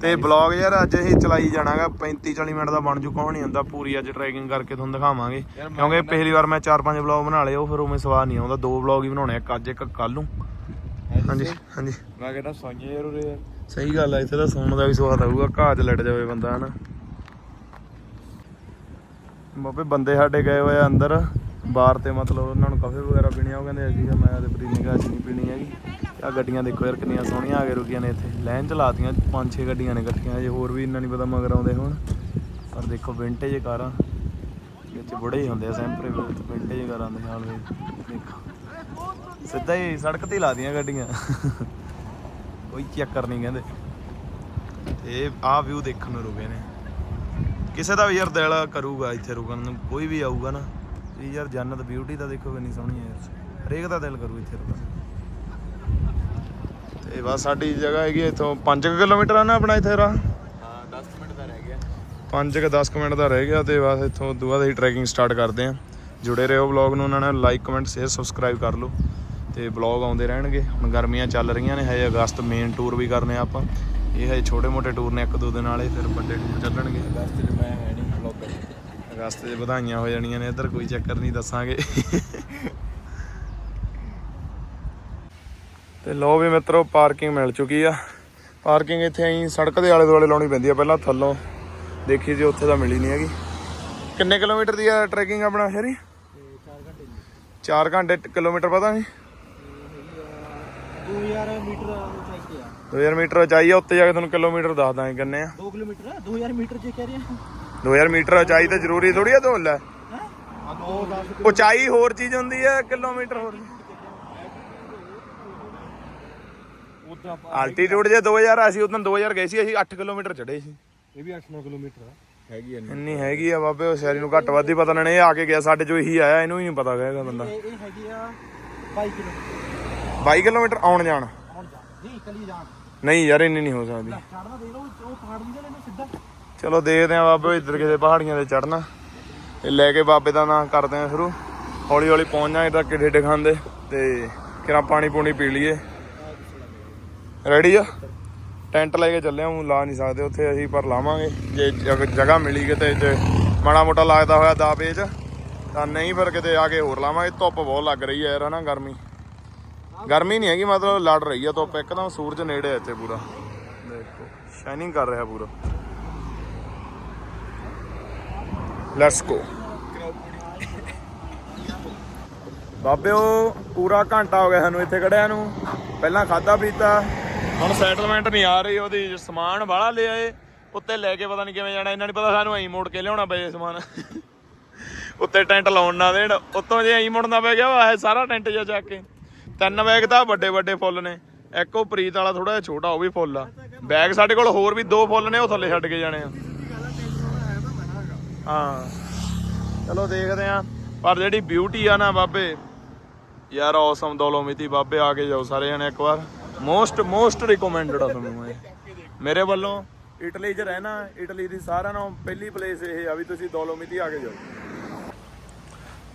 ਤੇ ਬਲੌਗ ਯਾਰ ਅੱਜ ਇਹ ਚਲਾਈ ਜਾਣਾਗਾ 35 40 ਮਿੰਟ ਦਾ ਬਣ ਜੂ ਕੌਣ ਨਹੀਂ ਹੁੰਦਾ ਪੂਰੀ ਅੱਜ ਟਰੈਕਿੰਗ ਕਰਕੇ ਤੁਹਾਨੂੰ ਦਿਖਾਵਾਂਗੇ। ਕਿਉਂਕਿ ਪਹਿਲੀ ਵਾਰ ਮੈਂ 4-5 ਬਲੌਗ ਬਣਾ ਲਏ ਉਹ ਫਿਰ ਉਵੇਂ ਸਵਾਦ ਨਹੀਂ ਆਉਂਦਾ ਦੋ ਬਲੌਗ ਹੀ ਬਣਾਉਣੇ ਆ ਅੱਜ ਇੱਕ ਕੱਲ ਨੂੰ। ਹਾਂਜੀ ਹਾਂਜੀ। ਮੈਂ ਕਹਿੰਦਾ ਸਾਈਏ ਯਾਰ। ਉਰੇ ਸਹੀ ਗੱਲ ਆ ਇੱਥੇ ਤਾਂ ਸੌਣ ਦਾ ਵੀ ਸਵਾਦ ਆਊਗਾ ਘਾਹ 'ਚ ਲਟ ਜਾਵੇ ਬੰਦਾ ਹਨਾ। ਬਾਬੇ ਬੰਦੇ ਸਾਡੇ ਗਏ ਹੋਏ ਆ ਅੰਦਰ ਬਾਰ ਤੇ ਮਤਲਬ ਉਹਨਾਂ ਨੂੰ ਕਾਫੀ ਵਗੈਰਾ ਪੀਣੀ ਆ ਉਹ ਕਹਿੰਦੇ ਅਸੀਂ ਮੈਂ ਤੇ ਪ੍ਰੀਨੀ ਅਸੀਂ ਨਹੀਂ ਪੀਣੀ ਹੈਗੀ। ਆ ਗੱਡੀਆਂ ਦੇਖੋ ਯਾਰ ਕਿੰਨੀਆਂ ਸੋਹਣੀਆਂ ਆ ਕੇ ਰੁਕੀਆਂ ਨੇ ਇੱਥੇ। ਲਾਈਨ ਚ ਲਾਤੀਆਂ ਪੰਜ ਛੇ ਗੱਡੀਆਂ ਨੇ ਇਕੱਠੀਆਂ ਜੇ ਹੋਰ ਵੀ ਇੰਨਾ ਨਹੀਂ ਪਤਾ ਮਗਰ ਆਉਂਦੇ ਹੁਣ। ਪਰ ਦੇਖੋ ਵਿੰਟੇਜ ਕਾਰਾਂ ਵਿੱਚ ਬੁੜੇ ਹੀ ਹੁੰਦੇ ਆ ਸੈਂਪਰੇ ਵਿੰਟੇਜ ਕਾਰਾਂ ਦੇ ਹਾਲ ਵੇ ਦੇਖੋ। ਸਿੱਧਾ ਹੀ ਸੜਕ ਤੇ ਹੀ ਲਾਤੀਆਂ ਗੱਡੀਆਂ। ਕੋਈ ਚੱਕਰ ਨਹੀਂ ਕਹਿੰਦੇ। ਇਹ ਆਹ ਵਿਊ ਦੇਖਣ ਨੂੰ ਰੁਕੇ ਨੇ। ਕਿਸੇ ਦਾ ਵੀ ਯਾਰ ਦਿਲ ਕਰੂਗਾ ਇੱਥੇ ਰੁਕਣ ਨੂੰ ਕੋਈ ਵੀ ਆਊਗਾ ਨਾ ਵੀ ਯਾਰ ਜੰਨਤ ਬਿਊਟੀ ਤਾਂ ਦੇਖੋ ਕਿੰਨੀ ਸੋਹਣੀ ਹੈ ਯਾਰ। ਹਰੇਕ ਦਾ ਦਿਲ ਕਰੂ ਇੱਥੇ ਰੁਕਣ। ਤੇ ਬਸ ਸਾਡੀ ਜਗ੍ਹਾ ਹੈਗੀ ਇੱਥੋਂ 5 ਕਿਲੋਮੀਟਰ ਆ ਨਾ ਆਪਣਾ ਇੱਥੇ ਰਾ ਹਾਂ 10 ਮਿੰਟ ਦਾ ਰਹਿ ਗਿਆ। 5 ਕਿ 10 ਮਿੰਟ ਦਾ ਰਹਿ ਗਿਆ ਤੇ ਬਸ ਇੱਥੋਂ ਦੁਆ ਦੀ ਟਰੈਕਿੰਗ ਸਟਾਰਟ ਕਰਦੇ ਆ। ਜੁੜੇ ਰਹੋ ਵਲੌਗ ਨੂੰ ਉਹਨਾਂ ਨੇ ਲਾਈਕ ਕਮੈਂਟ ਸ਼ੇਅਰ ਸਬਸਕ੍ਰਾਈਬ ਕਰ ਲਓ। ਤੇ ਵਲੌਗ ਆਉਂਦੇ ਰਹਿਣਗੇ। ਹੁਣ ਗਰਮੀਆਂ ਚੱਲ ਰਹੀਆਂ ਨੇ ਹਜੇ ਅਗਸਤ ਮੇਨ ਟੂਰ ਵੀ ਕਰਨੇ ਆਪਾਂ। ਇਹ ਹਜੇ ਛੋਟੇ ਮੋਟੇ ਟੂਰ ਨੇ ਇੱਕ ਦੋ ਦਿਨ ਵਾਲੇ ਫਿਰ ਵੱਡੇ ਟੂਰ ਚੱਲਣਗੇ। ਅਗਸਤ ਚ ਮੈਂ ਹੈ ਨਹੀਂ ਬਲੌਗਰ ਅਗਸਤ 'ਚ ਵਧਾਈਆਂ ਹੋ ਜਾਣੀਆਂ ਨੇ ਇੱਧਰ ਕੋਈ ਚੱਕਰ ਨਹੀਂ ਦੱਸਾਂਗੇ। ਤੇ ਲੋ ਵੀ ਮਿੱਤਰੋ ਪਾਰਕਿੰਗ ਮਿਲ ਚੁੱਕੀ ਆ। ਪਾਰਕਿੰਗ ਇੱਥੇ ਐਂ ਸੜਕ ਦੇ ਆਲੇ ਦੁਆਲੇ ਲਾਉਣੀ ਪੈਂਦੀ ਆ ਪਹਿਲਾਂ ਥੱਲੋਂ। ਦੇਖੀ ਜੀ ਉੱਥੇ ਤਾਂ ਮਿਲੀ ਨਹੀਂ ਹੈਗੀ। ਕਿੰਨੇ ਕਿਲੋਮੀਟਰ ਦੀ ਆ ਟਰੈਕਿੰਗ ਆਪਣਾ ਸ਼ਰੀ? 4 ਘੰਟੇ ਟ- ਕਿਲੋਮੀਟਰ ਪਤਾ ਨਹੀਂ? 2000 ਮੀਟਰ ਚਾਹੀਦੇ ਆ। 2000 ਮੀਟਰ ਉਚਾਈ ਆ ਉੱਤੇ ਜਾ ਕੇ ਤੁਹਾਨੂੰ ਕਿਲੋਮੀਟਰ ਦੱਸ ਦਾਂਗੇ ਕਿੰਨੇ ਆ। 2 ਕਿਲੋਮੀਟਰ 2000 ਮੀਟਰ ਜੇ ਕਹਿ ਰਹੇ ਆ। 2000 ਮੀਟਰ ਉਚਾਈ ਤਾਂ ਜ਼ਰੂਰੀ ਥੋੜੀ ਆ ਲੈ। ਉਹ 10 ਉਚਾਈ ਹੋਰ ਚੀਜ਼ ਹੁੰਦੀ ਹੈ ਕਿਲੋਮੀਟਰ ਹੋਰ। ਉਦਾਂ ਆਲਟੀਟਿਊਡ ਜੇ 2000 ਅਸੀਂ ਉਦੋਂ 2000 ਗਏ ਸੀ ਅਸੀਂ 8 ਕਿਲੋਮੀਟਰ ਚੜੇ ਸੀ। ਇਹ ਵੀ 8-9 ਕਿਲੋਮੀਟਰ ਆ। ਹੈਗੀ ਇੰਨੀ। ਇੰਨੀ ਹੈਗੀ ਆ ਬਾਬੇ ਉਹ ਸ਼ਹਿਰੀ ਨੂੰ ਘੱਟ ਵੱਧ ਹੀ ਪਤਾ ਨਹੀਂ ਇਹ ਆ ਕੇ ਗਿਆ ਸਾਡੇ ਚੋਂ ਇਹੀ ਆਇਆ ਇਹਨੂੰ ਹੀ ਨਹੀਂ ਪਤਾ ਹੈਗਾ ਬੰਦਾ। ਇਹ ਇਹ ਹੈਗੀ ਆ 22 ਕਿਲੋ 22 ਕਿਲੋਮੀਟਰ ਆਉਣ ਜਾਣ। ਹੁਣ ਜਾ ਨਹੀਂ ਇਕੱਲੀ ਜਾਣ। ਨਹੀਂ ਯਾਰ ਇੰਨੀ ਨਹੀਂ ਹੋ ਸਕਦੀ। ਚੜਨਾ ਦੇ ਲਓ ਉਹ ਪਹਾੜ ਨਹੀਂ ਜਾਂਦੇ ਸਿੱਧਾ। ਚਲੋ ਦੇਖਦੇ ਆਂ ਬਾਬੇ ਇੱਧਰ ਕਿਸੇ ਪਹਾੜੀਆਂ ਤੇ ਚੜਨਾ ਤੇ ਲੈ ਕੇ ਬਾਬੇ ਦਾ ਨਾਂ ਕਰਦੇ ਆਂ ਸ਼ੁਰੂ। ਹੌਲੀ ਹੌਲੀ ਪਹੁੰਚ ਜਾਏ ਤਾਂ ਕਿਡੇ ਖਾਂਦੇ। ਤੇ ਕਿਰਾ ਪਾਣੀ ਪੂਣੀ ਪੀ ਲਈਏ। ਰੈਡੀ ਆ? ਟੈਂਟ ਲੈ ਕੇ ਚੱਲੇ ਹਾਂ ਲਾ ਨਹੀਂ ਸਕਦੇ। ਉੱਥੇ ਅਸੀਂ ਪਰ ਲਾਵਾਂਗੇ। ਜੇ ਜਗ- ਜਗ੍ਹਾ ਮਿਲੀ ਕਿਤੇ ਜੇ ਮਾੜਾ ਮੋਟਾ ਲੱਗਦਾ ਹੋਇਆ ਦਾ ਪੇਜ ਤਾਂ ਨਹੀਂ ਫਿਰ ਕਿਤੇ ਆ ਕੇ ਹੋਰ ਲਾਵਾਂਗੇ। ਧੁੱਪ ਬਹੁਤ ਲੱਗ ਰਹੀ ਹੈ ਯਾਰ ਹਨਾ ਗਰਮੀ। ਗਰਮੀ ਨਹੀਂ ਹੈਗੀ, ਮਤਲਬ ਲੜ ਰਹੀ ਆ ਧੁੱਪ, ਇੱਕਦਮ ਸੂਰਜ ਨੇੜੇ ਆ ਇੱਥੇ ਪੂਰਾ। ਦੇਖੋ ਸ਼ਾਈਨਿੰਗ ਕਰ ਰਿਹਾ ਪੂਰਾ। ਲੈਟਸ ਗੋ ਬਾਬੇ, ਉਹ ਪੂਰਾ ਘੰਟਾ ਹੋ ਗਿਆ ਸਾਨੂੰ ਇੱਥੇ ਖੜਿਆ ਨੂੰ। ਪਹਿਲਾਂ ਖਾਦਾ ਪੀਤਾ। ਹੁਣ ਸੈਟਲਮੈਂਟ ਨਹੀਂ ਆ ਰਹੀ, ਉਹਦੀ ਸਮਾਨ ਬਾਹਲਾ ਲਿਆਏ ਉੱਤੇ ਲੈ ਕੇ ਪਤਾ ਨਹੀਂ ਕਿਵੇਂ ਜਾਣਾ ਇਹਨਾਂ ਨਹੀਂ ਪਤਾ ਸਾਨੂੰ ਐਂ ਮੋੜ ਕੇ ਲਿਆਉਣਾ ਪਏ ਸਮਾਨ। ਉੱਤੇ ਟੈਂਟ ਲਾਉਣ ਨਾ ਦੇਣ, ਉੱਤੋਂ ਜੇ ਐਂ ਮੁੜਨਾ ਪੈ ਗਿਆ ਵਾ ਸਾਰਾ ਟੈਂਟ ਜਿਹਾ ਚੱਕ ਕੇ। ਤਿੰਨ ਬੈਗ ਤਾਂ ਵੱਡੇ ਵੱਡੇ ਫੁੱਲ ਨੇ। ਇੱਕ ਉਹ ਪ੍ਰੀਤ ਵਾਲਾ ਥੋੜਾ ਜਿਹਾ ਛੋਟਾ, ਉਹ ਵੀ ਫੁੱਲ ਆ। ਬੈਗ ਸਾਡੇ ਕੋਲ ਹੋਰ ਵੀ ਦੋ ਫੁੱਲ ਨੇ, ਉਹ ਥੱਲੇ ਛੱਡ ਕੇ ਜਾਣੇ ਆ। ਹਾਂ। ਚਲੋ ਦੇਖਦੇ ਆ। ਪਰ ਜਿਹੜੀ ਬਿਊਟੀ ਆ ਨਾ ਬਾਬੇ, ਯਾਰ ਔਸਮ ਦੌਲੋਮਿਤੀ ਬਾਬੇ, ਆ ਕੇ ਜਾਓ ਸਾਰੇ ਜਣੇ ਇੱਕ ਵਾਰ। ਮੋਸਟ ਮੋਸਟ ਰਿਕਮੈਂਡਡ ਆ ਤੁਹਾਨੂੰ ਇਹ ਮੇਰੇ ਵੱਲੋਂ ਇਟਲੀ 'ਚ ਰਹਿਣਾ ਇਟਲੀ ਦੀ ਸਾਰਿਆਂ ਨਾਲੋਂ ਪਹਿਲੀ ਪਲੇਸ ਇਹ ਆ ਵੀ ਤੁਸੀਂ ਦੌਲੋਮਿਤੀ ਆ ਕੇ ਜਾਓ।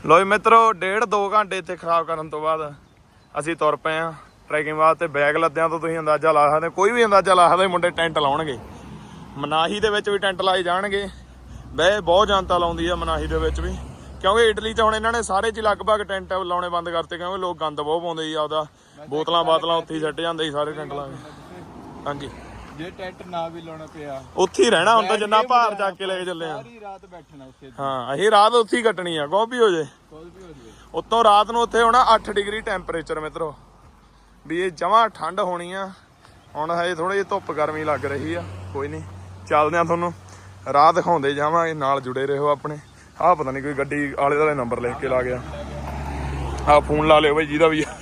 ਲੋ ਮਿੱਤਰੋ, ਡੇਢ 2 ਘੰਟੇ ਇੱਥੇ ਖਰਾਬ ਕਰਨ ਤੋਂ ਬਾਅਦ ਅਸੀਂ ਤੁਰ ਪਏ ਆ। ਟਰੈਕਿੰਗ ਵਾਸਤੇ ਬੈਗ ਲੱਦਿਆਂ ਤੋਂ ਤੁਸੀਂ ਅੰਦਾਜ਼ਾ ਲਾ ਸਕਦੇ ਕੋਈ ਵੀ ਅੰਦਾਜ਼ਾ ਲਾ ਸਕਦਾ ਮੁੰਡੇ ਟੈਂਟ ਲਾਉਣਗੇ। ਮਨਾਹੀ ਦੇ ਵਿੱਚ ਵੀ ਟੈਂਟ ਲਾਏ ਜਾਣਗੇ। ਬੈ ਬਹੁਤ ਜਨਤਾ ਲਾਉਂਦੀ ਆ ਮਨਾਹੀ ਦੇ ਵਿੱਚ ਵੀ। ਕਿਉਂਕਿ ਇਟਲੀ 'ਚ ਹੁਣ ਇਹਨਾਂ ਨੇ ਸਾਰੇ 'ਚ ਲਗਭਗ ਟੈਂਟ ਲਾਉਣੇ ਬੰਦ ਕਰਤੇ ਕਿਉਂਕਿ ਲੋਕ ਗੰਦ ਬਹੁਤ ਪਾਉਂਦੇ ਸੀ ਆਪਦਾ। ਬੋਤਲਾਂ ਬਾਤਲਾਂ ਉੱਥੇ ਹੀ ਸੱਟ ਜਾਂਦੇ ਸੀ ਸਾਰੇ ਟੈਂਟ ਲਾ ਕੇ ਹਾਂਜੀ। ਜੇ ਟੈਂਟ ਨਾ ਵੀ ਲਾਉਣਾ ਪਿਆ। ਉੱਥੇ ਹੀ ਰਹਿਣਾ ਹੁਣ ਤਾਂ ਜਿੰਨਾ ਭਾਰ ਚੱਕ ਕੇ ਲੈ ਕੇ ਚੱਲੇ ਆ। ਸਾਰੀ ਰਾਤ ਬੈਠਣਾ ਉੱਥੇ। ਹਾਂ ਅਸੀਂ ਰਾਤ ਉੱਥੇ ਹੀ ਕੱਟਣੀ ਆ ਕੋਈ ਵੀ ਹੋ ਜੇ। ਕੋਈ ਵੀ ਹੋ ਜਾਵੇ ਉੱਤੋਂ ਰਾਤ ਨੂੰ ਉੱਥੇ ਹੋਣਾ 8 ਡਿਗਰੀ ਟੈਂਪਰੇਚਰ ਮਿੱਤਰੋ। ਵੀ ਇਹ ਜਮਾਂ ਠੰਡ ਹੋਣੀ ਆ। ਹੁਣ ਹਜੇ ਥੋੜੀ ਜਿਹੀ ਧੁੱਪ ਗਰਮੀ ਲੱਗ ਰਹੀ ਆ। ਕੋਈ ਨਹੀਂ, ਚੱਲਦੇ ਆ ਤੁਹਾਨੂੰ। ਰਾਹ ਦਿਖਾਉਂਦੇ ਜਾਵਾਂਗੇ, ਨਾਲ ਜੁੜੇ ਰਹੋ ਆਪਣੇ। ਆਹ ਪਤਾ ਨਹੀਂ ਕੋਈ ਗੱਡੀ ਆਲੇ ਦੁਆਲੇ ਨੰਬਰ ਲਿਖ ਕੇ ਲਾ ਗਿਆ। ਆਹ ਫੋਨ ਲਾ ਲਿਓ ਬਈ, ਜਿਹਦਾ ਵੀ ਆ।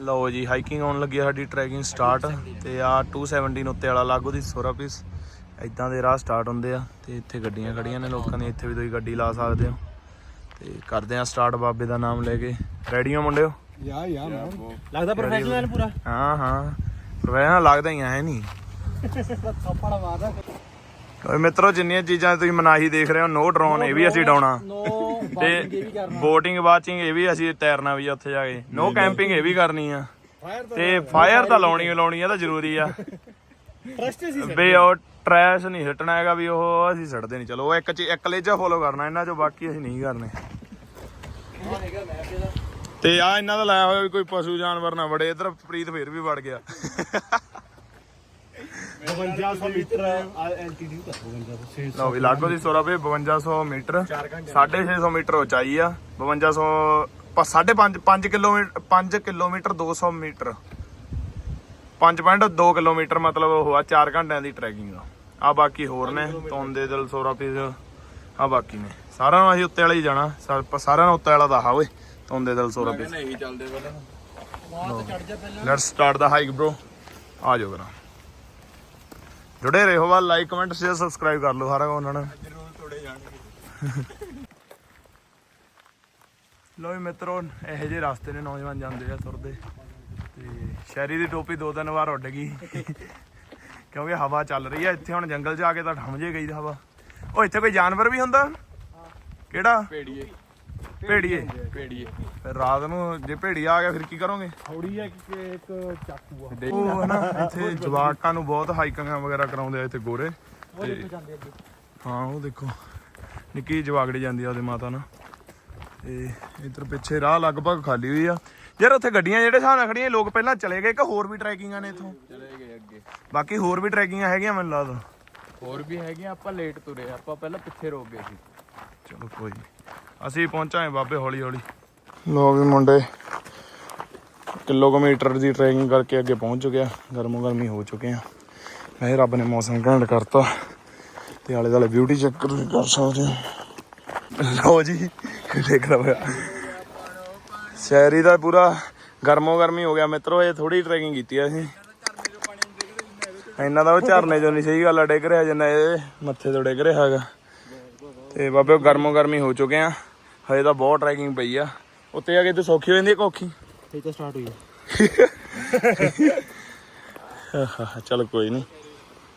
ਲਓ ਜੀ ਹਾਈਕਿੰਗ ਆਉਣ ਲੱਗੀ ਸਾਡੀ ਟਰੈਕਿੰਗ ਸਟਾਰਟ ਤੇ ਆ 217 ਉੱਤੇ ਵਾਲਾ ਲਾਗੋ ਦੀ ਸੋਰਾ ਪੀਸ ਇਦਾਂ ਦੇ ਰਾਹ ਸਟਾਰਟ ਹੁੰਦੇ ਆ ਤੇ ਇੱਥੇ ਗੱਡੀਆਂ ਖੜੀਆਂ ਨੇ ਲੋਕਾਂ ਦੀ ਇੱਥੇ ਵੀ ਤੁਸੀਂ ਗੱਡੀ ਲਾ ਸਕਦੇ ਹੋ। ਤੇ ਕਰਦੇ ਆ ਸਟਾਰਟ ਬਾਬੇ ਦਾ ਨਾਮ ਲੈ ਕੇ। ਰੈਡੀ ਹੋ ਮੁੰਡਿਓ? ਯਾ ਯਾ ਲੱਗਦਾ ਪ੍ਰੋਫੈਸ਼ਨਲ ਪੂਰਾ। ਹਾਂ ਹਾਂ। ਪ੍ਰੋਫੈਸ਼ਨਲ ਲੱਗਦਾ ਹੀ ਐ ਨਹੀਂ? ਥੱਪੜ ਮਾਰਦਾ। ਓਏ ਮਿੱਤਰੋ ਜਿੰਨੀਆਂ ਚੀਜ਼ਾਂ ਤੁਸੀਂ ਮਨਾਹੀ ਦੇਖ ਰਹੇ ਹੋ ਨੋ ਡਰੋਨ ਇਹ ਵੀ ਅਸੀਂ ਡਾਉਣਾ। ਨੋ ਤੇ ਬੋਟਿੰਗ ਵਾਚਿੰਗ ਇਹ ਵੀ ਅਸੀਂ ਤੈਰਨਾ ਵੀ ਉੱਥੇ ਜਾ ਕੇ। ਨੋ ਕੈਂਪਿੰਗ ਇਹ ਵੀ ਕਰਨੀ ਆ। ਤੇ ਫਾਇਰ ਤਾਂ ਲਾਉਣੀ ਲਾਉਣੀ ਆ ਤਾਂ ਜ਼ਰੂਰੀ ਆ। ਟਰਸਟ ਸੀ ਵੀ ਉਹ ਟਰੈਸ਼ ਨਹੀਂ ਹਟਣਾ ਹੈਗਾ ਵੀ ਉਹ ਅਸੀਂ ਛੱਡਦੇ ਨਹੀਂ। ਚਲੋ ਉਹ ਇੱਕ ਚ ਇੱਕ ਲੇਜਾ ਫੋਲੋ ਕਰਨਾ ਇਹਨਾਂ ਚੋਂ ਬਾਕੀ ਅਸੀਂ ਨਹੀਂ ਕਰਨੇ। ਤੇ ਆ ਇਹਨਾਂ ਦਾ ਲਾਇਆ ਹੋਇਆ ਵੀ ਕੋਈ ਪਸ਼ੂ ਜਾਨਵਰ ਨਾ ਵੜੇ ਇਧਰ ਪ੍ਰੀਤ ਫੇਰ ਵੀ ਵੜ ਗਿਆ। 5200 ਮੀਟਰ ਐਲਟੀਟਿਊਡ ਆ 5200 ਲਓ ਵੀ ਲਾਗੋ ਦੀ ਸੋਰਾ ਵੀ 5200 ਮੀਟਰ। 650 ਮੀਟਰ ਉਚਾਈ ਆ। 5200 ਪ- ਸਾਢੇ 5 5 ਕਿਲੋਮੀਟਰ 5 ਕਿਲੋਮੀਟਰ 200 ਮੀਟਰ 5.2 ਕਿਲੋਮੀਟਰ ਮਤਲਬ ਉਹ ਆ 4 ਘੰਟਿਆਂ ਦੀ ਟਰੈਕਿੰਗ ਆ। ਆ ਬਾਕੀ ਹੋਰ ਨੇ ਤੋਂਦੇ ਦਿਲ ਸੋਰਾ ਪੀਸ ਆ ਬਾਕੀ ਨੇ। ਸਾਰਿਆਂ ਨੂੰ ਅਸੀਂ ਉੱਤੇ ਵਾਲੇ ਹੀ ਜਾਣਾ ਸਾਰਿਆਂ ਨੂੰ ਉੱਤੇ ਵਾਲਾ ਦਾ ਓਏ ਤੋਂਦੇ ਦਿਲ ਸੋਰਾ ਪੀਸ ਨਹੀਂ ਚੱਲਦੇ ਪਹਿਲਾਂ। ਵਾਹ ਤੇ ਚੜ ਜਾ ਪਹਿਲਾਂ। Let's start the hike bro ਆ ਜਾਓ ਕਰਾਂ ਜੁੜੇ ਰਹੋ ਵਾ ਲਾਈਕ ਕਮੈਂਟ ਸ਼ੇਅਰ ਸਬਸਕ੍ਰਾਈਬ ਕਰ ਲਓ ਸਾਰਾ ਉਹਨਾਂ ਨੇ। ਜ਼ਰੂਰ ਤੋੜੇ ਜਾਣਗੇ। [laughs] ਲੋ ਮਿੱਤਰੋ ਇਹੋ ਜਿਹੇ ਰਸਤੇ ਨੇ ਨੌਜਵਾਨ ਜਾਂਦੇ ਆ ਤੁਰਦੇ। ਤੇ ਸ਼ਹਿਰੀ ਦੀ ਟੋਪੀ ਦੋ ਤਿੰਨ ਵਾਰ ਉੱਡ ਗਈ। ਕਿਉਂਕਿ ਹਵਾ ਚੱਲ ਰਹੀ ਆ ਇੱਥੇ ਹੁਣ ਜੰਗਲ 'ਚ ਆ ਕੇ ਤਾਂ ਠੰਮ ਜੇ ਗਈ ਹਵਾ। ਉਹ ਇੱਥੇ ਕੋਈ ਜਾਨਵਰ ਵੀ ਹੁੰਦਾ? ਕਿਹੜਾ? ਭੇੜੀਏ। ਭੇੜੀਏ। ਭੇੜੀਏ। ਫਿਰ ਰਾਤ ਨੂੰ ਜੇ ਭੇੜੀ ਆ ਗਿਆ ਫਿਰ ਕੀ ਕਰੋਗੇ? ਥੋੜੀ ਹੈ ਕਿ ਇੱਕ ਚਾਕੂ ਆ। ਉਹ ਹਨਾ ਇੱਥੇ ਜਵਾਕਾਂ ਨੂੰ ਬਹੁਤ ਹਾਈਕਿੰਗਾਂ ਵਗੈਰਾ ਕਰਾਉਂਦੇ ਆ ਇੱਥੇ ਗੋਰੇ। ਹਾਂ ਉਹ ਦੇਖੋ। ਨਿੱਕੀ ਜਵਾਗੜੀ ਜਾਂਦੀ ਆ ਉਹਦੇ ਮਾਤਾ ਨਾਲ। ਤੇ ਇਧਰ ਪਿੱਛੇ ਰਾਹ ਲਗਭਗ ਖਾਲੀ ਹੋਈ ਆ। ਯਾਰ ਉੱਥੇ ਗੱਡੀਆਂ ਜਿਹੜੇ ਹਿਸਾਬ ਨਾਲ ਖੜੀਆਂ ਲੋਕ ਪਹਿਲਾਂ ਚਲੇ ਗਏ ਕਿ ਹੋਰ ਵੀ ਟਰੈਕਿੰਗਾਂ ਨੇ ਇੱਥੋਂ। ਚਲੇ ਗਏ ਅੱਗੇ। ਬਾਕੀ ਹੋਰ ਵੀ ਟਰੈਕਿੰਗਾਂ ਹੈਗੀਆਂ ਮੈਨੂੰ ਲੱਗਦਾ। ਹੋਰ ਵੀ ਹੈਗੀਆਂ ਆਪਾਂ ਲੇਟ ਤੁਰੇ ਆਪਾਂ ਪਹਿਲਾਂ ਪਿੱਛੇ ਰੁਕ ਗਏ ਸੀ। ਚਲੋ ਕੋਈ। ਅਸੀਂ ਪਹੁੰਚਾਂਗੇ ਬਾਬੇ ਹੌਲੀ ਹੌਲੀ ਲੋ ਵੀ ਮੁੰਡੇ ਕਿਲੋਮੀਟਰ ਦੀ ਟਰੈਕਿੰਗ ਕਰਕੇ ਅੱਗੇ ਪਹੁੰਚ ਚੁੱਕਿਆ ਗਰਮੋ ਗਰਮੀ ਹੋ ਚੁੱਕੇ ਆ। ਵੈਸੇ ਰੱਬ ਨੇ ਮੌਸਮ ਘੈਂਟ ਕਰਤਾ। ਤੇ ਆਲੇ ਦੁਆਲੇ ਬਿਊਟੀ ਚੈੱਕ ਕਰ ਸਕਦੇ ਹੋ ਲਓ ਜੀ ਦੇਖ ਲਓ ਸ਼ਹਿਰੀ ਦਾ ਪੂਰਾ ਗਰਮੋ ਗਰਮੀ ਹੋ ਗਿਆ ਮਿੱਤਰੋ ਇਹ ਥੋੜੀ ਟਰੈਕਿੰਗ ਕੀਤੀ ਆ ਅਸੀਂ। ਇਹਨਾਂ ਦਾ ਉਹ ਝਰਨੇ ਚੋਂ ਨਹੀਂ ਸਹੀ ਗੱਲ ਆ ਡਿੱਗ ਰਿਹਾ ਜਿੰਨਾ ਇਹ ਮੱਥੇ ਤੋਂ ਡਿੱਗ ਰਿਹਾ ਹੈਗਾ। ਤੇ ਬਾਬੇ ਗਰਮੋ ਗਰਮੀ ਹੋ ਚੁੱਕੇ ਆ। ਹਜੇ ਤਾਂ ਬਹੁਤ ਟਰੈਕਿੰਗ ਪਈ ਆ। ਉੱਤੇ ਆ ਕੇ ਤੇ ਸੌਖੀ ਹੋ ਜਾਂਦੀ ਆ ਕੋਖੀ। ਇਹ ਤਾਂ ਸਟਾਰਟ ਹੋਈ ਹੈ ਚਲ ਕੋਈ ਨਹੀਂ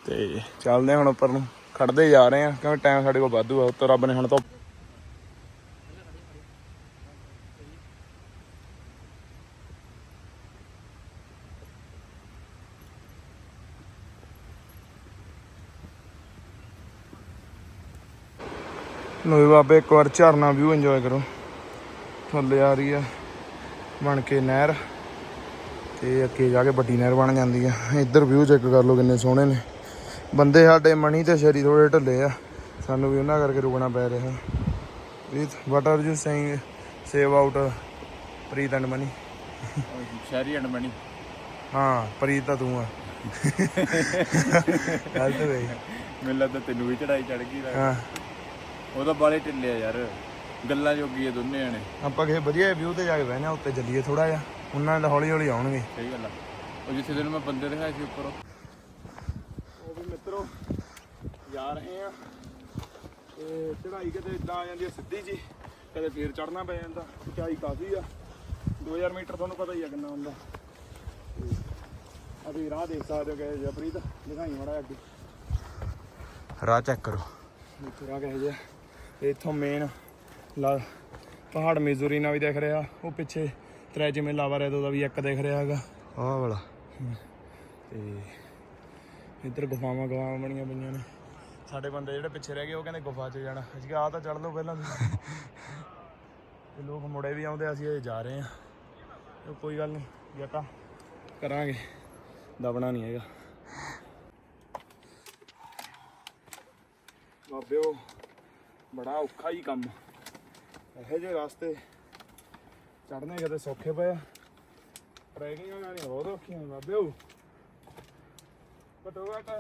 ਤੇ ਚੱਲਦੇ ਹਾਂ ਹੁਣ ਉੱਪਰ ਨੂੰ। ਖੜਦੇ ਜਾ ਰਹੇ ਆ ਕਿਉਂਕਿ ਟਾਈਮ ਸਾਡੇ ਕੋਲ ਵਾਧੂ ਆ ਉੱਤੋਂ ਰੱਬ ਨੇ ਹੁਣ ਤਾਂ ਲੋ ਵੀ ਬਾਬੇ ਇੱਕ ਵਾਰ ਝਰਨਾ ਵਿਊ ਇੰਜੋਏ ਕਰੋ। ਥੱਲੇ ਆ ਰਹੀ ਆ ਬਣ ਕੇ ਨਹਿਰ ਤੇ ਅੱਗੇ ਜਾ ਕੇ ਵੱਡੀ ਨਹਿਰ ਬਣ ਜਾਂਦੀ ਆ। ਇੱਧਰ ਵਿਊ ਚੈੱਕ ਕਰ ਲਓ ਕਿੰਨੇ ਸੋਹਣੇ ਨੇ। ਬੰਦੇ ਸਾਡੇ ਮਣੀ ਤੇ ਸ਼ਰੀ ਥੋੜੇ ਢੱਲੇ ਆ ਸਾਨੂੰ ਵੀ ਉਹਨਾਂ ਕਰਕੇ ਰੁਕਣਾ ਪੈ ਰਿਹਾ। Preet what are you saying save out Preet and Mani ਸ਼ਹਿਰੀ ਐਂਡ ਮਣੀ। ਹਾਂ ਪ੍ਰੀਤ ਤਾਂ ਤੂੰ ਆ। [laughs] ਗਲਤ ਵੇ ਮੈਨੂੰ ਲੱਗਦਾ ਤੈਨੂੰ ਵੀ ਚੜਾਈ ਚੜ ਗਈ। ਲੱਗਦਾ। ਉਹਦਾ ਬਾਲੇ ਢਿੱਲੇ ਆ ਯਾਰ। ਗੱਲਾਂ ਜੋਗੀ ਆ ਦੋਨੇ ਜਣੇ। ਆਪਾਂ ਕਿਸੇ ਵਧੀਆ ਵਿਊ ਤੇ ਜਾ ਕੇ ਬਹਿਣਾ ਉੱਤੇ ਚੱਲੀਏ ਥੋੜਾ ਜਿਹਾ। ਉਹਨਾਂ ਦਾ ਹੌਲੀ ਹੌਲੀ ਆਉਣਗੇ। ਸਹੀ ਗੱਲ ਆ। ਉਹ ਜਿੱਥੇ ਤੈਨੂੰ ਮੈਂ ਬੰਦੇ ਦਿਖਾਏ ਸੀ ਉੱਪਰੋਂ। ਉਹ ਵੀ ਮਿੱਤਰੋ ਜਾ ਰਹੇ ਆ ਤੇ ਚੜਾਈ ਕਿਤੇ ਇਦਾਂ ਆ ਜਾਂਦੀ ਆ ਸਿੱਧੀ ਜੀ ਕਦੇ ਫੇਰ ਚੜਨਾ ਪੈ ਜਾਂਦਾ। ਉਚਾਈ ਕਾਫੀ ਆ। 2000 ਮੀਟਰ ਤੁਹਾਨੂੰ ਪਤਾ ਹੀ ਆ ਕਿੰਨਾ ਹੁੰਦਾ। ਅਭੀ ਰਾਹ ਦੇਖ ਸਕਦੇ ਹੋ ਕਿ ਜਪਰੀਤ ਦਿਖਾਈ ਮੜਾ ਅੱਗੇ। ਰਾਹ ਚੈੱਕ ਕਰੋ। ਇੱਥੇ ਰਾਹ ਕਹੇ ਜਿਹਾ। ਤੇ ਇੱਥੋਂ ਮੇਨ ਪਹਾੜ ਮਿਜ਼ੂਰੀ ਨਾਲ ਵੀ ਦਿਖ ਰਿਹਾ। ਉਹ ਪਿੱਛੇ ਤ੍ਰੈ ਜਿਵੇਂ ਲਾਵਾ ਰੈਦੋ ਦਾ ਵੀ ਇੱਕ ਦਿਖ ਰਿਹਾ ਹੈਗਾ। ਆਹ ਵਾਲਾ। ਤੇ ਇੱਧਰ ਗੁਫਾਵਾਂ ਗਵਾਵਾਂ ਬਣੀਆਂ ਪਈਆਂ ਨੇ। ਸਾਡੇ ਬੰਦੇ ਜਿਹੜੇ ਪਿੱਛੇ ਰਹਿ ਗਏ ਉਹ ਕਹਿੰਦੇ ਗੁਫਾ 'ਚ ਜਾਣਾ। ਅਸੀਂ ਕਿਹਾ ਆ ਤਾਂ ਚੜ ਲਓ ਪਹਿਲਾਂ। ਤੇ। ਲੋਕ ਮੁੜੇ ਵੀ ਆਉਂਦੇ ਅਸੀਂ ਅਜੇ ਜਾ ਰਹੇ ਆ ਕੋਈ ਗੱਲ ਨਹੀਂ ਜੱਟਾ ਕਰਾਂਗੇ ਦਬਣਾ ਨਹੀਂ ਹੈਗਾ। ਬਾਬਿਓ ਬੜਾ ਔਖਾ ਹੀ ਕੰਮ। ਇਹੋ ਜਿਹੇ ਰਸਤੇ ਚੜਨੇ ਕਿਤੇ ਸੌਖੇ ਪਏ ਆ। ਟਰੈਕਿੰਗ ਕਰਨੀ ਬਹੁਤ ਔਖੀਆਂ ਨੇ ਬਾਬਿਓ ਘੱਟੋ ਘੱਟ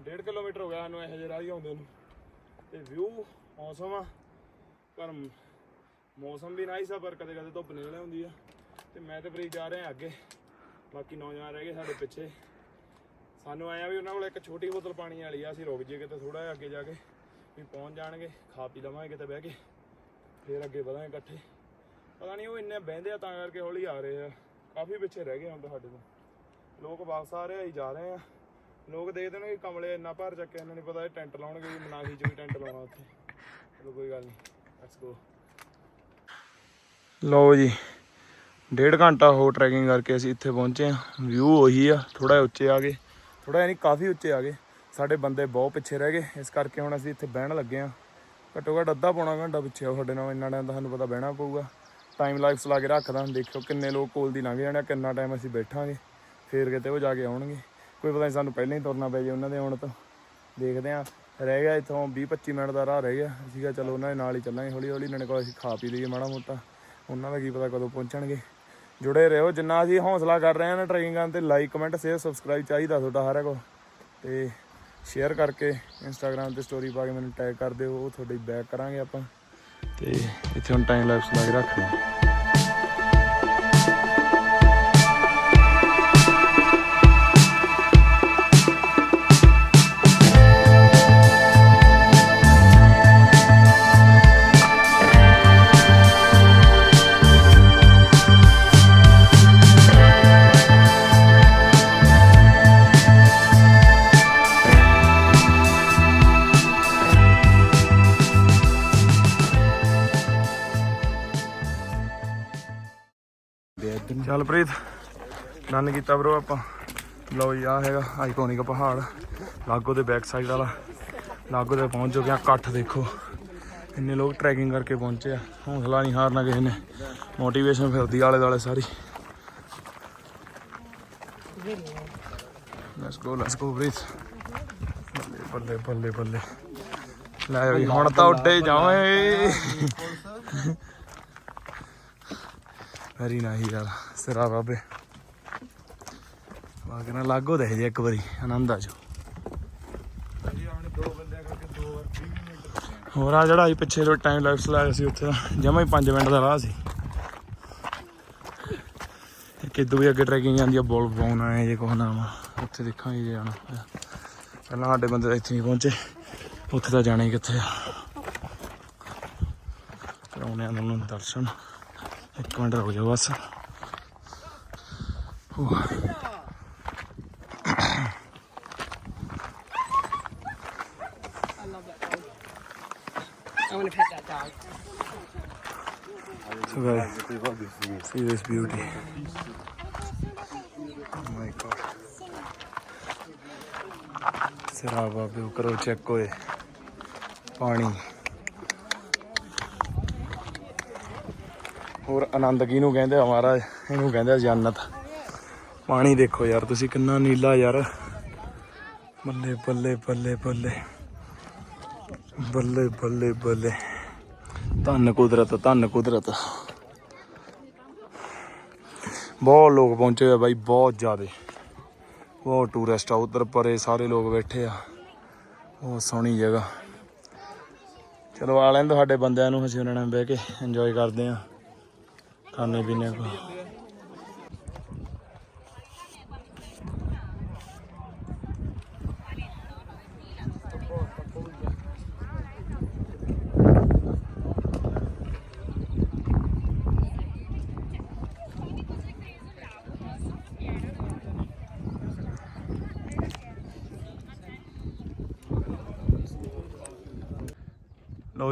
ਡੇਢ ਕਿਲੋਮੀਟਰ ਹੋ ਗਿਆ ਸਾਨੂੰ ਇਹੋ ਜਿਹੇ ਰਾਹ ਆਉਂਦੇ ਨੂੰ। ਤੇ ਵਿਊ, ਮੌਸਮ ਆ। ਪਰ ਮੌਸਮ ਵੀ ਨਾਈਸ ਆ, ਪਰ ਕਦੇ ਕਦੇ ਧੁੱਪ ਨਿਕਲ ਆਉਂਦੀ ਆ। ਤੇ ਮੈਂ ਤੇ ਪ੍ਰੀਤ ਜਾ ਰਿਹਾ ਅੱਗੇ। ਬਾਕੀ ਨੌਜਵਾਨ ਰਹਿ ਗਏ ਸਾਡੇ ਪਿੱਛੇ। ਸਾਨੂੰ ਆਇਆ ਵੀ ਉਹਨਾਂ ਕੋਲ ਇੱਕ ਛੋਟੀ ਬੋਤਲ ਪਾਣੀ ਵਾਲੀ ਆ, ਅਸੀਂ ਰੁਕ ਜਾਈਏ ਕਿਤੇ ਥੋੜਾ ਜਿਹਾ ਅੱਗੇ ਜਾ ਕੇ। ਵੀ ਪਹੁੰਚ ਜਾਣਗੇ, ਖਾ ਪੀ ਲਵਾਂਗੇ ਕਿਤੇ ਬਹਿ ਕੇ, ਫੇਰ ਅੱਗੇ ਵਧਾਂਗੇ ਇਕੱਠੇ। ਪਤਾ ਨਹੀਂ ਉਹ ਇੰਨੇ ਬਹਿੰਦੇ ਆ ਤਾਂ ਕਰਕੇ ਹੌਲੀ ਆ ਰਹੇ ਆ। ਕਾਫੀ ਪਿੱਛੇ ਰਹਿ ਗਏ ਹੁਣ ਸਾਡੇ ਤੋਂ। ਲੋਕ ਵਾਪਸ ਆ ਰਹੇ ਆ, ਅਸੀਂ ਜਾ ਰਹੇ ਆ। ਲੋਕ ਦੇਖਦੇ ਨੇ ਕਿ ਕਮਲੇ ਇੰਨਾ ਭਾਰ ਚੱਕਿਆ, ਇਹਨਾਂ ਨੂੰ ਪਤਾ ਇਹ ਟੈਂਟ ਲਾਉਣਗੇ ਵੀ ਮਨਾਹੀ ਚ ਵੀ ਟੈਂਟ ਲਾਉਣਾ ਉੱਥੇ। ਚਲੋ ਕੋਈ ਗੱਲ ਨਹੀਂ ਲੈਟਸ ਗੋ ਲਓ ਜੀ, ਡੇਢ ਘੰਟਾ ਹੋ ਟਰੈਕਿੰਗ ਕਰਕੇ ਅਸੀਂ ਇੱਥੇ ਪਹੁੰਚੇ ਆ। ਵਿਊ ਉਹੀ ਆ ਥੋੜਾ ਉੱਚੇ ਆ ਗਏ। ਥੋੜਾ ਨਹੀਂ ਕਾਫੀ ਉੱਚੇ ਆ ਗਏ। ਸਾਡੇ ਬੰਦੇ ਬਹੁਤ ਪਿੱਛੇ ਰਹਿ ਗਏ ਇਸ ਕਰਕੇ ਹੁਣ ਅਸੀਂ ਇੱਥੇ ਬਹਿਣ ਲੱਗੇ ਆ ਘੱਟੋ ਘੱਟ ਅੱਧਾ ਪੌਣਾ ਘੰਟਾ ਪਿੱਛੇ ਆ ਸਾਡੇ ਨਾਲ ਇੰਨਾ ਟਾਈਮ ਤਾਂ ਸਾਨੂੰ ਪਤਾ ਬਹਿਣਾ ਪਊਗਾ। ਟਾਈਮ ਲਾਈਫਸ ਲਾ ਕੇ ਰੱਖਦਾ ਦੇਖਿਓ ਕਿੰਨੇ ਲੋਕ ਕੋਲ ਦੀ ਲੰਘ ਜਾਣੇ ਆ, ਕਿੰਨਾ ਟਾਈਮ ਅਸੀਂ ਬੈਠਾਂਗੇ ਫੇਰ ਕਿਤੇ ਉਹ ਜਾ ਕੇ ਆਉਣਗੇ। ਕੋਈ ਪਤਾ ਨਹੀਂ ਸਾਨੂੰ ਪਹਿਲਾਂ ਹੀ ਤੁਰਨਾ ਪੈ ਜੇ ਉਹਨਾਂ ਦੇ ਆਉਣ ਤੋਂ। ਦੇਖਦੇ ਆ ਰਹਿ ਗਿਆ ਇੱਥੋਂ 20 25 ਮਿੰਟ ਦਾ ਰਾਹ ਰਹਿ ਗਿਆ। ਅਸੀਂ ਕਿਹਾ ਚਲੋ ਉਹਨਾਂ ਦੇ ਨਾਲ ਹੀ ਚੱਲਾਂਗੇ ਹੌਲੀ ਹੌਲੀ ਇਹਨਾਂ ਨੇ ਕੋਲ ਅਸੀਂ ਖਾ ਪੀ ਲਈਏ ਮਾੜਾ ਮੋਟਾ। ਉਹਨਾਂ ਦਾ ਕੀ ਪਤਾ ਕਦੋਂ ਪਹੁੰਚਣਗੇ। ਜੁੜੇ ਰਹੋ ਜਿੰਨਾ ਅਸੀਂ ਹੌਸਲਾ ਕਰ ਰਹੇ ਹਾਂ ਨਾ ਟਰੈਕਿੰਗ ਤੇ ਲਾਈਕ ਕਮੈਂਟ ਸ਼ੇਅਰ ਸਬਸਕ੍ਰਾਈਬ ਚਾਹੀਦਾ ਤੁਹਾਡਾ ਹਰ ਕੋ ਤੇ ਸ਼ੇਅਰ ਕਰਕੇ ਇੰਸਟਾਗ੍ਰam ਤੇ ਸਟੋਰੀ ਪਾ ਕੇ ਮੈਨੂੰ ਟੈਗ ਕਰ ਦਿਓ, ਉਹ ਤੁਹਾਡੀ ਬੈਕ ਕਰਾਂਗੇ ਆਪਾਂ। ਤੇ ਇੱਥੇ ਹੁਣ ਟਾਈਮ ਲੈਪਸ ਲਾ ਕੇ ਰੱਖਦੇ ਹਾਂ ਚੱਲ ਪ੍ਰੀਤ ਡਨ ਕੀਤਾ ਬ్రో ਆਪਾਂ। ਲਓ ਜੀ ਆ ਹੈਗਾ ਆਈਕੋਨਿਕ ਪਹਾੜ। ਲਾਗੋ ਦੇ ਬੈਕ ਸਾਈਡ ਵਾਲਾ। ਲਾਗੋ ਤੇ ਪਹੁੰਚ ਚੁੱਕੇ ਆ ਇਕੱਠ, ਦੇਖੋ। ਇੰਨੇ ਲੋਕ ਟਰੈਕਿੰਗ ਕਰਕੇ ਪਹੁੰਚੇ ਆ। ਹੌਸਲਾ ਨਹੀਂ ਹਾਰਨਾ ਕਿਸੇ ਨੇ। ਮੋਟੀਵੇਸ਼ਨ ਫਿਰਦੀ ਆਲੇ ਦੁਆਲੇ ਸਾਰੀ। ਲੈਟਸ ਗੋ ਲੈਟਸ ਗੋ ਪ੍ਰੀਤ। ਬੱਲੇ ਬੱਲੇ ਬੱਲੇ ਲੈ ਵੀ, ਹੁਣ ਤਾਂ ਉੱਡੇ ਜਾਵੇਂ ਵੈਰੀ ਨਾਈਸ ਯਾਰ। ਸਿਰਾ ਬਾਬੇ। ਵਾਗਨਾ ਲਾਗੋ ਦੇ ਜੇ ਇੱਕ ਵਾਰੀ, ਆਨੰਦ ਆ ਜਾਓ। ਹੋਰ ਆ ਜਿਹੜਾ ਅਸੀਂ ਪਿੱਛੇ ਤੋਂ ਟਾਈਮ ਲੈਪਸ ਲਾਇਆ ਸੀ ਉੱਥੇ, ਜਮਾ ਹੀ 5 ਮਿੰਟ ਦਾ ਰਾਹ ਸੀ। ਕਿਦੋਂ ਵੀ ਅੱਗੇ ਟਰੈਕਿੰਗ ਜਾਂਦੀ ਆ, ਬੋਲ ਬੋਨ ਆਏ ਜੇ ਕੋਹ ਨਾਮ ਉੱਥੇ ਦੇਖਾਂਗੇ ਜੇ ਜਾਣਾ ਪਹਿਲਾਂ ਸਾਡੇ ਬੰਦੇ ਇੱਥੇ ਨਹੀਂ ਪਹੁੰਚੇ, ਉੱਥੇ ਤਾਂ ਜਾਣਾ ਹੀ ਕਿੱਥੇ ਆ। ਕਰਾਉਣੇ ਆ ਤੁਹਾਨੂੰ ਦਰਸ਼ਨ। ਇੱਕ ਮਿੰਟ ਰੁਕ ਜਾਓ ਬਸ। ਹੂੰ। I want to pet that dog. So guys, see this beauty. Oh my god. Sarabha ਵੀ ਕਰੋ ਚੈੱਕ ਹੋਏ ਪਾਣੀ ਹੋਰ ਆਨੰਦ ਕਿਹਨੂੰ ਕਹਿੰਦੇ ਆ ਮਹਾਰਾਜ ਇਹਨੂੰ ਕਹਿੰਦੇ ਆ ਜੰਨਤ ਪਾਣੀ ਦੇਖੋ ਯਾਰ, ਤੁਸੀਂ ਕਿੰਨਾ ਨੀਲਾ ਯਾਰ। ਬੱਲੇ ਬੱਲੇ ਬੱਲੇ ਬੱਲੇ। ਬੱਲੇ ਬੱਲੇ ਬੱਲੇ। ਧੰਨ ਕੁਦਰਤ ਧੰਨ ਕੁਦਰਤ। ਬਹੁਤ ਲੋਕ ਪਹੁੰਚੇ ਹੋਏ ਆ ਬਾਈ, ਬਹੁਤ ਜ਼ਿਆਦੇ। ਬਹੁਤ ਟੂਰਿਸਟ ਆ, ਉਧਰ ਪਰੇ ਸਾਰੇ ਲੋਕ ਬੈਠੇ ਆ। ਬਹੁਤ ਸੋਹਣੀ ਜਗ੍ਹਾ। ਚਲੋ ਆ ਲੈਣ ਦਿਓ ਸਾਡੇ ਬੰਦਿਆਂ ਨੂੰ, ਅਸੀਂ ਉਹਨਾਂ ਨਾਲ ਬਹਿ ਕੇ ਇੰਜੋਏ ਕਰਦੇ ਆ। ਖਾਣੇ ਪੀਣੇ ਕੋ।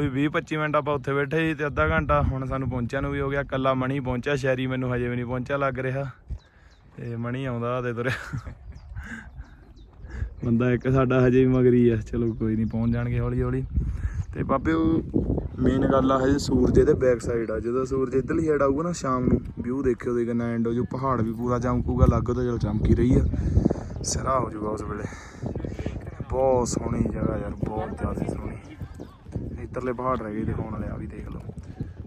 ਲੋ ਵੀ 20 25 ਮਿੰਟ ਆਪਾਂ ਉੱਥੇ ਬੈਠੇ ਸੀ ਤੇ ਅੱਧਾ ਘੰਟਾ ਹੁਣ ਸਾਨੂੰ ਪਹੁੰਚਿਆ ਨੂੰ ਵੀ ਹੋ ਗਿਆ। ਕੱਲਾ ਮਣੀ ਪਹੁੰਚਿਆ ਸ਼ਹਿਰੀ ਮੈਨੂੰ ਹਜੇ ਵੀ ਨਹੀਂ ਪਹੁੰਚਿਆ ਲੱਗ ਰਿਹਾ। ਤੇ ਮਣੀ ਆਉਂਦਾ ਤੇ ਤੁਰਿਆ। ਬੰਦਾ ਇੱਕ ਸਾਡਾ ਹਜੇ ਵੀ ਮਗਰੀ ਆ। ਚਲੋ ਕੋਈ ਨਹੀਂ, ਪਹੁੰਚ ਜਾਣਗੇ ਹੌਲੀ ਹੌਲੀ ਤੇ ਬਾਬੇ, ਉਹ ਮੇਨ ਗੱਲ ਆ ਹਜੇ ਸੂਰਜ ਦੇ ਬੈਕ ਸਾਈਡ ਆ। ਜਦੋਂ ਸੂਰਜ ਇੱਧਰਲੀ ਸਾਈਡ ਆਊਗਾ ਨਾ, ਸ਼ਾਮ ਨੂੰ ਵਿਊ ਦੇਖਿਓ ਦੇ ਕਿੰਨਾ ਐਂਡ ਹੋ ਜੂ ਪਹਾੜ ਵੀ ਪੂਰਾ ਚਮਕੂਗਾ ਲੱਗ ਤਾਂ ਚਲ ਚਮਕੀ ਰਹੀ ਆ। ਸਿਰਾ ਹੋ ਜੂਗਾ ਉਸ ਵੇਲੇ। ਬਹੁਤ ਸੋਹਣੀ ਜਗ੍ਹਾ ਯਾਰ, ਬਹੁਤ ਜ਼ਿਆਦਾ ਸੋਹਣੀ। ਇੱਧਰਲੇ ਪਹਾੜ ਰਹਿ ਗਏ ਦਿਖਾਉਣ ਵਾਲੇ ਆ ਵੀ ਦੇਖ ਲਓ।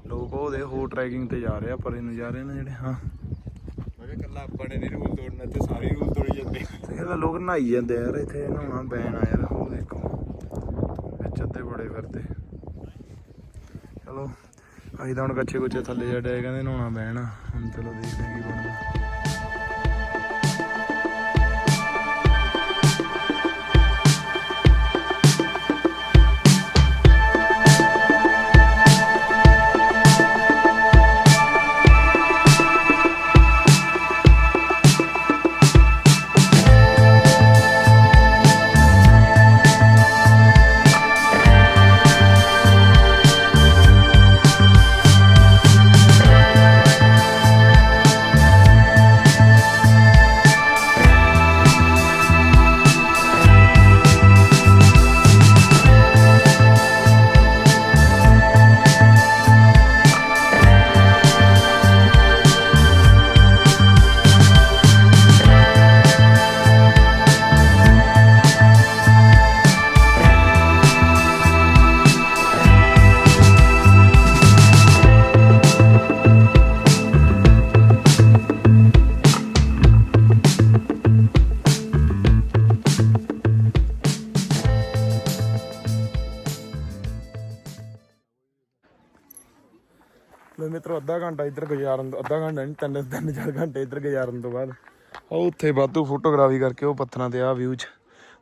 ਲੋਕ ਉਹਦੇ ਹੋਰ ਟਰੈਕਿੰਗ ਤੇ ਜਾ ਰਹੇ ਆ ਪਰੇ ਨੂੰ ਜਾ ਰਹੇ ਨੇ ਜਿਹੜੇ ਹਾਂ। ਮੈਂ ਕੱਲਾ ਆਪਾਂ ਨੇ ਨਹੀਂ ਰੂਲ ਤੋੜਨਾ ਤੇ ਸਾਰੇ ਰੂਲ ਤੋੜੀ ਜਾਂਦੇ ਇਹਦਾ ਲੋਕ ਨਹਾਈ ਜਾਂਦੇ ਆ ਯਾਰ ਇੱਥੇ ਨਹਾਉਣਾ ਬੈਨ ਆ ਯਾਰ ਉਹ ਦੇਖੋ। ਵਿੱਚ ਅੱਧੇ ਬੜੇ ਫਿਰਦੇ। ਚਲੋ ਅਸੀਂ ਤਾਂ ਹੁਣ ਕੱਚੇ ਕੁੱਚੇ ਥੱਲੇ ਜੜੇ ਕਹਿੰਦੇ ਨਹਾਉਣਾ ਬੈਨ ਹੁਣ ਚਲੋ ਦੇਖਦੇ ਕੀ ਬਣਦਾ। ਲੋ ਮਿੱਤਰੋ ਅੱਧਾ ਘੰਟਾ ਇੱਧਰ ਗੁਜ਼ਾਰਨ ਤੋਂ, ਅੱਧਾ ਘੰਟਾ ਨਹੀਂ, ਤਿੰਨ ਤਿੰਨ ਚਾਰ ਘੰਟੇ ਇੱਧਰ ਗੁਜ਼ਾਰਨ ਤੋਂ ਬਾਅਦ। ਉਹ ਉੱਥੇ ਵਾਧੂ ਫੋਟੋਗ੍ਰਾਫੀ ਕਰਕੇ ਉਹ ਪੱਥਰਾਂ ਤੇ ਆ ਵਿਊ 'ਚ।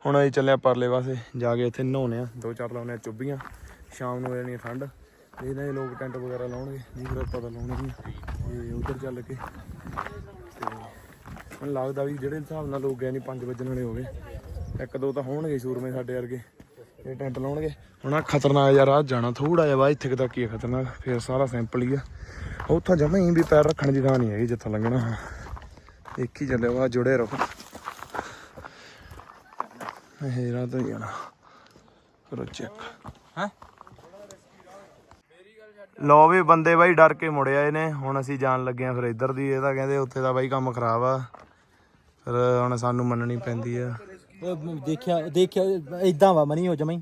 ਹੁਣ ਅਸੀਂ ਚੱਲੇ ਆ ਪਰਲੇ ਪਾਸੇ, ਜਾ ਕੇ ਇੱਥੇ ਨਹਾਉਣੇ ਆ। ਦੋ ਚਾਰ ਲਾਉਣੇ ਆ ਚੁੱਭੀਆਂ, ਸ਼ਾਮ ਨੂੰ ਹੋ ਜਾਣੀ ਆ ਠੰਡ। ਇਹਨਾਂ ਦੇ ਲੋਕ ਟੈਂਟ ਵਗੈਰਾ ਲਾਉਣਗੇ ਜੀ ਫਿਰ ਪਤਾ ਲਾਉਣੇ ਨਹੀਂ ਤੇ ਉਧਰ ਚੱਲ ਕੇ। ਤੇ ਮੈਨੂੰ ਲੱਗਦਾ ਵੀ ਜਿਹੜੇ ਹਿਸਾਬ ਨਾਲ ਲੋਕ ਗਏ ਨਹੀਂ 5 ਵਜੇ ਨਾਲੇ ਹੋ ਗਏ। ਇੱਕ ਦੋ ਤਾਂ ਹੋਣਗੇ ਸੂਰਮੇ ਸਾਡੇ ਵਰਗੇ। ਇਹ ਟੈਂਟ ਲਾਉਣਗੇ। ਹੁਣ ਆ ਖਤਰਨਾਕ ਯਾਰ ਆ ਜਾਣਾ ਥੋੜਾ ਜਿਹਾ ਵਾ ਇੱਥੇ ਕੁ ਤੱਕ ਹੀ ਖਤਰਨਾਕ ਫਿਰ ਸਾਰਾ ਸੈਂਪਲ ਹੀ ਆ। ਉੱਥੋਂ ਜਮਾ ਹੀ ਵੀ ਪੈਰ ਰੱਖਣ ਦੀ ਥਾਂ ਨਹੀਂ ਹੈਗੀ ਜਿੱਥੋਂ ਲੰਘਣਾ। ਹਾਂ ਦੇਖੀ ਚੱਲਿਓ ਆ ਜੁੜੇ ਰਹੋ। ਇਹ ਰਾਤ ਹੀ ਜਾਣਾ। ਕਰੋ ਚੈੱਕ ਹੈਂ? ਲੋ ਵੀ ਬੰਦੇ ਬਾਈ ਡਰ ਕੇ ਮੁੜ ਆਏ ਨੇ ਹੁਣ ਅਸੀਂ ਜਾਣ ਲੱਗੇ ਆ ਫਿਰ ਇੱਧਰ ਦੀ ਇਹ ਤਾਂ ਕਹਿੰਦੇ ਉੱਥੇ ਦਾ ਬਾਈ ਕੰਮ ਖਰਾਬ ਆ। ਫਿਰ ਹੁਣ ਸਾਨੂੰ ਮੰਨਣੀ ਪੈਂਦੀ ਆ। ਦੇਖਿਆ ਦੇਖਿਆ ਇਦਾਂ ਵਾ, ਮਨੀ ਹੋ ਜਮਈ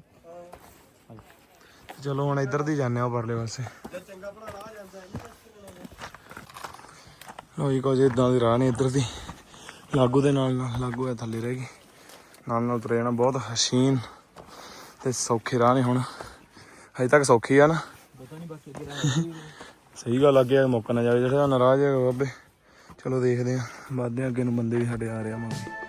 ਚਲੋ ਹੁਣ ਇੱਧਰ ਦੀ ਜਾਂਦੇ ਆ ਪਰਲੇ ਪਾਸੇ। ਲੋ ਜੀ ਕੁਝ ਇਦਾਂ ਦੀ ਰਾਹ ਨੇ ਇੱਧਰ ਦੀ। ਲਾਗੂ ਦੇ ਨਾਲ ਲਾਗੂ ਹੈ ਥੱਲੇ ਰਹਿ ਗਈ। ਨਾਲ ਨਾਲ ਤੁਰੇ ਜਾਣਾ, ਬਹੁਤ ਹਸੀਨ ਤੇ ਸੌਖੇ ਰਾਹ ਨੇ ਹੁਣ। ਹਜੇ ਤੱਕ ਸੌਖੀ ਆ ਨਾ। ਪਤਾ ਨਹੀਂ ਬਸ ਅੱਗੇ ਸਹੀ ਗੱਲ ਅੱਗੇ ਮੌਕਾ ਨਾ ਜਾਵੇ, ਜਿਹੜਾ ਨਾਰਾਜ਼ ਹੈ ਬਾਬੇ। ਚਲੋ ਦੇਖਦੇ ਆ ਵੱਧਦੇ ਆ ਅੱਗੇ ਨੂੰ ਬੰਦੇ ਵੀ ਸਾਡੇ ਆ ਰਹੇ ਆ ਮੰਗੇ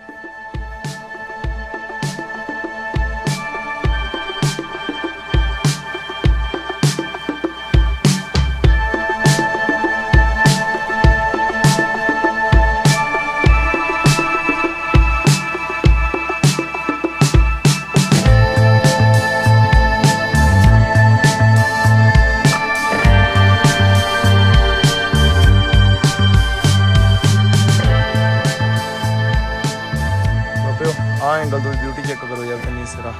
ਐਂਗਲ ਤੋਂ ਬਿਊਟੀ ਚੈੱਕ ਕਰੋ ਯਾਰ ਕਿੰਨੀ ਸਿਰਾ।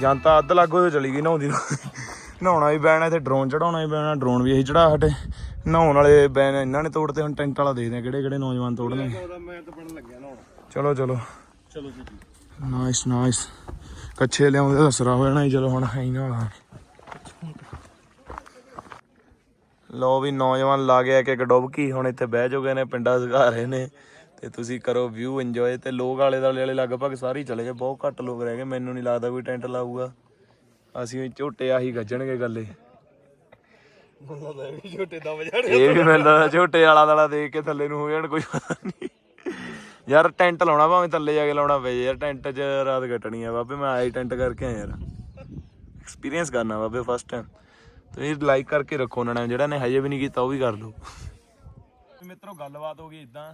ਜਾਂ ਤਾਂ ਅੱਧ ਲੱਗੋ ਤੇ ਚਲੀ ਗਈ ਨਹਾਉਂਦੀ ਨੂੰ ਨਹਾਉਣਾ ਵੀ ਬੈਣਾ ਤੇ ਡਰੋਨ ਚੜਾਉਣਾ ਵੀ ਬੈਣਾ ਡਰੋਨ ਵੀ ਅਸੀਂ ਚੜਾ ਹਟੇ। ਨਹਾਉਣ ਵਾਲੇ ਬੈਨ ਇਹਨਾਂ ਨੇ ਤੋੜਤੇ ਹੁਣ ਟੈਂਟ ਵਾਲਾ ਦੇਖਦੇ ਆ ਕਿਹੜੇ ਕਿਹੜੇ ਨੌਜਵਾਨ ਤੋੜਨੇ ਮੈਂ ਤਾਂ ਪੜਨ ਲੱਗਿਆ ਨਾ ਚਲੋ ਚਲੋ। ਚਲੋ ਜੀ ਨਾਈਸ ਨਾਈਸ ਕੱਛੇ ਲਿਆਉਂਦੇ ਤਾਂ ਸਰਾ ਹੋ ਜਾਣਾ ਚਲੋ ਹੁਣ ਹੀ ਨਾਲ ਲੋ ਵੀ ਨੌਜਵਾਨ ਲਾ ਗਿਆ ਕਿ ਇੱਕ ਡੁੱਬਕੀ ਹੁਣ ਇੱਥੇ ਬਹਿ ਜੋਗੇ ਨੇ ਪਿੰਡਾਂ ਸਗਾ ਰਹੇ ਨੇ ਤੇ ਤੁਸੀਂ ਕਰੋ ਵਿਊ ਇੰਜੋਏ ਤੇ ਲੋਕ ਆਲੇ ਦੁਆਲੇ ਵਾਲੇ ਲਗਭਗ ਸਾਰੇ ਹੀ ਚਲੇ ਗਏ, ਬਹੁਤ ਘੱਟ ਲੋਕ ਰਹਿ ਗਏ। ਮੈਨੂੰ ਨਹੀਂ ਲੱਗਦਾ ਕੋਈ ਟੈਂਟ ਲਾਊਗਾ। ਅਸੀਂ ਵੀ ਝੋਟੇ ਆਹੀ ਗੱਜਣਗੇ ਗੱਲੇ ਇਹ ਵੀ ਮੈਨੂੰ ਝੋਟੇ ਵਾਲਾ ਦਾਲਾ ਦੇਖ ਕੇ ਥੱਲੇ ਨੂੰ ਹੋ ਜਾਣ, ਕੋਈ ਪਤਾ ਨਹੀਂ ਯਾਰ ਟੈਂਟ ਲਾਉਣਾ ਭਾਵੇਂ ਥੱਲੇ ਜਾ ਕੇ ਲਾਉਣਾ ਪਏ, ਯਾਰ ਟੈਂਟ 'ਚ ਰਾਤ ਕੱਟਣੀ ਆ ਬਾਬੇ, ਮੈਂ ਆਈ ਟੈਂਟ ਕਰਕੇ ਆਇਆ ਯਾਰ। ਐਕਸਪੀਰੀਅੰਸ ਕਰਨਾ ਬਾਬੇ ਫਸਟ ਟਾਈਮ ਤੁਸੀਂ ਲਾਈਕ ਕਰਕੇ ਰੱਖੋ ਉਹਨਾਂ ਨੇ ਜਿਹੜਾ ਨੇ ਹਜੇ ਵੀ ਨਹੀਂ ਕੀਤਾ, ਉਹ ਵੀ ਕਰ ਲਓ। ਮਿੱਤਰੋ, ਗੱਲਬਾਤ ਹੋ ਗਈ ਇਦਾਂ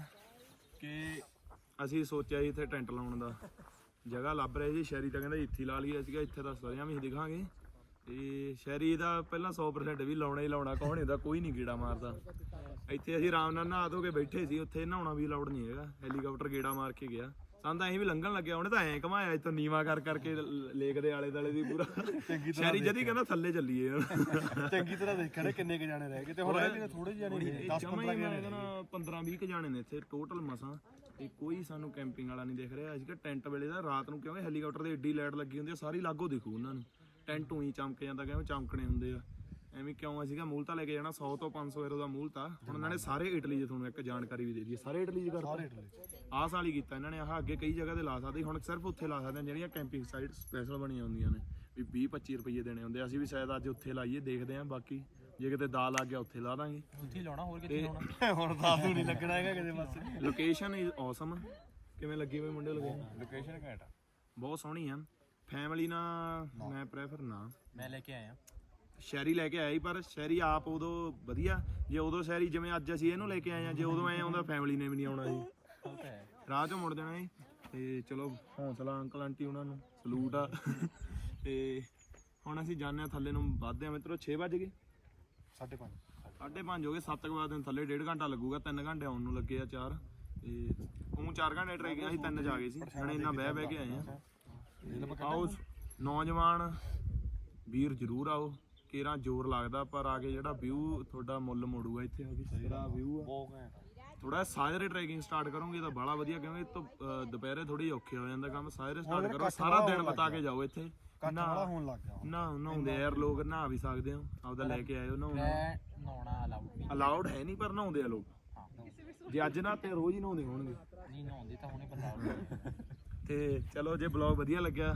ਕਿ ਅਸੀਂ ਸੋਚਿਆ ਸੀ ਇੱਥੇ ਟੈਂਟ ਲਾਉਣ ਦਾ। ਜਗ੍ਹਾ ਲੱਭ ਰਹੇ ਸੀ, ਸ਼ਹਿਰੀ ਤਾਂ ਕਹਿੰਦਾ ਇੱਥੇ ਹੀ ਲਾ ਲਈਏ ਸੀਗਾ ਇੱਥੇ ਤਾਂ ਸਰਿਆਂ ਵੀ ਦਿਖਾਂਗੇ। ਤੇ ਸ਼ਹਿਰੀ ਦਾ ਪਹਿਲਾਂ 100% ਵੀ ਲਾਉਣਾ ਹੀ ਲਾਉਣਾ, ਕੌਣ ਹੁੰਦਾ ਕੋਈ ਨਹੀਂ ਗੇੜਾ ਮਾਰਦਾ। ਇੱਥੇ ਅਸੀਂ ਆਰਾਮ ਨਾਲ ਨਹਾ ਧੋ ਕੇ ਬੈਠੇ ਸੀ, ਉੱਥੇ ਨਹਾਉਣਾ ਵੀ ਅਲਾਉਡ ਨਹੀਂ ਹੈਗਾ। ਹੈਲੀਕਾਪਟਰ ਗੇੜਾ ਮਾਰ ਕੇ ਗਿਆ। ਸਾਨੂੰ ਤਾਂ ਐਂ ਵੀ ਲੰਘਣ ਲੱਗਿਆ ਉਹਨੇ ਤਾਂ ਐਂ ਘਮਾਇਆ ਇੱਥੋਂ ਨੀਵਾ ਕਰ ਕਰਕੇ ਲੇਕ ਦੇ ਆਲੇ ਦਾਲੇ ਦੀ ਪੂਰਾ। ਸ਼ਹਿਰੀ ਜਦੀ ਕਹਿੰਦਾ ਥੱਲੇ ਚੱਲੀਏ। ਚੰਗੀ ਤਰ੍ਹਾਂ ਦੇਖਿਆ ਨੇ ਕਿੰਨੇ ਕ ਜਾਣੇ ਰਹਿ ਗਏ ਤੇ ਹੁਣ ਰਹਿ ਗਏ ਥੋੜੇ ਜਾਣੇ ਨੇ 10 ਜਮਾਂ 15 ਹੀ ਮੈਂ ਜਾਣੇ ਕਹਿੰਦਾ 15 20 ਕ ਜਾਣੇ ਨੇ ਇੱਥੇ ਟੋਟਲ ਮਸਾਂ। ਤੇ ਕੋਈ ਸਾਨੂੰ ਕੈਂਪਿੰਗ ਵਾਲਾ ਨਹੀਂ ਦਿਖ ਰਿਹਾ। ਅਸੀਂ ਕਿ ਟੈਂਟ ਵੇਲੇ ਦਾ ਰਾਤ ਨੂੰ ਕਿਉਂਕਿ ਹੈਲੀਕਾਪਟਰ ਦੇ ਏਡੀ ਲਾਈਟ ਲੱਗੀ ਹੁੰਦੀ ਆ ਸਾਰੀ ਲਾਗੋ ਦਿਖੂ ਉਹਨਾਂ ਨੂੰ। ਟੈਂਟ ਉਹੀ ਚਮਕ ਜਾਂਦਾ ਕਿਵੇਂ ਚਮਕਣੇ ਹੁੰਦੇ ਆ। ਐਵੇਂ ਕਿਉਂ ਅਸੀਂ ਕਿ ਮੂਲ ਤਾਂ ਲੈ ਕੇ ਜਾਣਾ 100 ਤੋਂ 500 ਯੂਰੋ ਦਾ ਮੂਲ ਤਾਂ। ਹੁਣ ਇਹਨਾਂ ਨੇ ਸਾਰੇ ਇਟਲੀ 'ਚ ਤੁਹਾਨੂੰ ਇੱਕ ਜਾਣਕਾਰੀ ਵੀ ਦੇ ਦਈਏ ਸਾਰੇ ਇਟਲੀ 'ਚ ਕਰਤਾ ਆਹ ਸਾਲ ਹੀ ਕੀਤਾ ਇਹਨਾਂ ਨੇ ਆਹ ਅੱਗੇ ਕਈ ਜਗ੍ਹਾ ਤੇ ਲਾ ਸਕਦੇ। ਹੁਣ ਸਿਰਫ ਉੱਥੇ ਲਾ ਸਕਦੇ ਆ ਜਿਹੜੀਆਂ ਕੈਂਪਿੰਗ ਸਾਈਟ ਸਪੈਸ਼ਲ ਬਣੀਆਂ ਹੁੰਦੀਆਂ ਨੇ। ਵੀ 20 25 ਰੁਪਏ ਦੇਣੇ ਹੁੰਦੇ ਆ। ਅਸੀਂ ਵੀ ਸ਼ਾਇਦ ਅੱਜ ਉੱਥੇ ਲਾਈਏ ਦੇਖਦੇ ਆਂ ਬਾਕੀ। ਜੇ ਕਿਤੇ ਦਾ ਲੱਗ ਗਿਆ ਉੱਥੇ ਲਾ ਦਾਂਗੇ। ਉੱਥੇ ਲਾਉਣਾ ਹੋਰ ਕਿੱਥੇ ਲਾਉਣਾ? [laughs] ਹੁਣ ਤੂੰ ਨਹੀਂ ਲੱਗਣਾ ਹੈਗਾ ਕਿਸੇ ਪਾਸੇ ਲੋਕੇਸ਼ਨ ਇਜ਼ ਔਸਮ ਕਿਵੇਂ ਲੱਗੀ ਹੋਈ ਮੁੰਡੇ ਲੋਕੇਸ਼ਨ ਲੋਕੇਸ਼ਨ ਘੈਂਟ ਬਹੁਤ ਸੋਹਣੀ ਆ। ਫੈਮਿਲੀ ਨਾਲ ਮੈਂ ਪ੍ਰੈਫਰ ਨਾ। ਮੈਂ ਲੈ ਕੇ ਆਇਆ। ਸ਼ਹਿਰੀ ਲੈ ਕੇ ਆਇਆ ਸੀ ਪਰ ਸ਼ਹਿਰੀ ਆਪ ਉਦੋਂ ਵਧੀਆ। ਜੇ ਉਦੋਂ ਸ਼ਹਿਰੀ ਜਿਵੇਂ ਅੱਜ ਅਸੀਂ ਇਹਨੂੰ ਲੈ ਕੇ ਆਏ ਆ ਜੇ ਉਦੋਂ ਐ ਆਉਂਦਾ ਫੈਮਿਲੀ ਨੇ ਵੀ ਨਹੀਂ ਆਉਣਾ ਹੈ ਰਾਹ ਚੋਂ ਮੁੜ ਜਾਣਾ ਸੀ ਤੇ ਚਲੋ ਹੌਸਲਾ ਅੰਕਲ ਆਂਟੀ ਉਹਨਾਂ ਨੂੰ ਸਲੂਟ ਆ। ਤੇ ਹੁਣ ਅਸੀਂ ਜਾਂਦੇ ਆ ਥੱਲੇ ਨੂੰ ਵੱਧਦੇ ਆ ਮਿੱਤਰੋ 6 ਵਜ ਗਏ। 5.5 ਸਾਢੇ ਪੰਜ ਹੋ ਗਏ 7 ਵਜੇ ਦਿਨ ਥੱਲੇ ਡੇਢ ਘੰਟਾ ਲੱਗੂਗਾ 3 ਘੰਟੇ ਆਉਣ ਨੂੰ ਲੱਗੇ ਆ 4 ਤੇ ਉਹ 4 ਘੰਟੇ ਟਰੈਕ ਅਸੀਂ 3 ਜਾ ਗਏ ਸੀ। ਹੁਣ ਇੰਨਾ ਬਹਿ ਬਹਿ ਕੇ ਆਏ ਆ। ਆਓ ਨੌਜਵਾਨ ਵੀਰ ਜ਼ਰੂਰ ਆਓ। ਕੇਰਾ ਜ਼ੋਰ ਲੱਗਦਾ ਪਰ ਆ ਕੇ ਜਿਹੜਾ ਵਿਊ ਤੁਹਾਡਾ ਮੁੱਲ ਮੋੜੂਗਾ ਇੱਥੇ ਆ ਕੇ ਸਿਰਾ ਵਿਊ ਆ। ਬਹੁਤ ਘੈਂਟ ਥੋੜਾ ਸਾਜਰੇ ਟਰੈਕਿੰਗ ਸਟਾਰਟ ਕਰੋਗੇ ਤਾਂ ਬੜਾ ਵਧੀਆ ਕਿਉਂਕਿ ਇਹ ਤੋਂ ਦੁਪਹਿਰੇ ਥੋੜੀ ਔਖੇ ਹੋ ਜਾਂਦਾ ਕੰਮ ਸਾਜਰੇ ਸਟਾਰਟ ਕਰੋ ਸਾਰਾ ਦਿਨ ਬਤਾ ਕੇ ਜਾਓ ਇੱਥੇ। ਕੱਟ ਵਾਲਾ ਹੋਣ ਲੱਗ ਗਿਆ ਨਾ ਨਹਾਉਂਦੇ ਯਾਰ ਲੋਕ ਨਹਾ ਵੀ ਸਕਦੇ ਹੋ ਆਪਦਾ ਲੈ ਕੇ ਆਇਓ ਨਹਾਉਣਾ ਮੈਂ ਨਹਾਉਣਾ ਅਲਾਉਡ ਨਹੀਂ। ਅਲਾਉਡ ਹੈ ਨਹੀਂ ਪਰ ਨਹਾਉਂਦੇ ਆ ਲੋਕ। ਜੇ ਅੱਜ ਨਾ ਤੇ ਰੋਜ਼ ਹੀ ਨਹਾਉਂਦੇ ਹੋਣਗੇ। ਨਹੀਂ ਨਹਾਉਂਦੇ ਤਾਂ ਹੁਣੇ allowed ਤੇ ਚਲੋ ਜੇ ਬਲੌਗ ਵਧੀਆ ਲੱਗਿਆ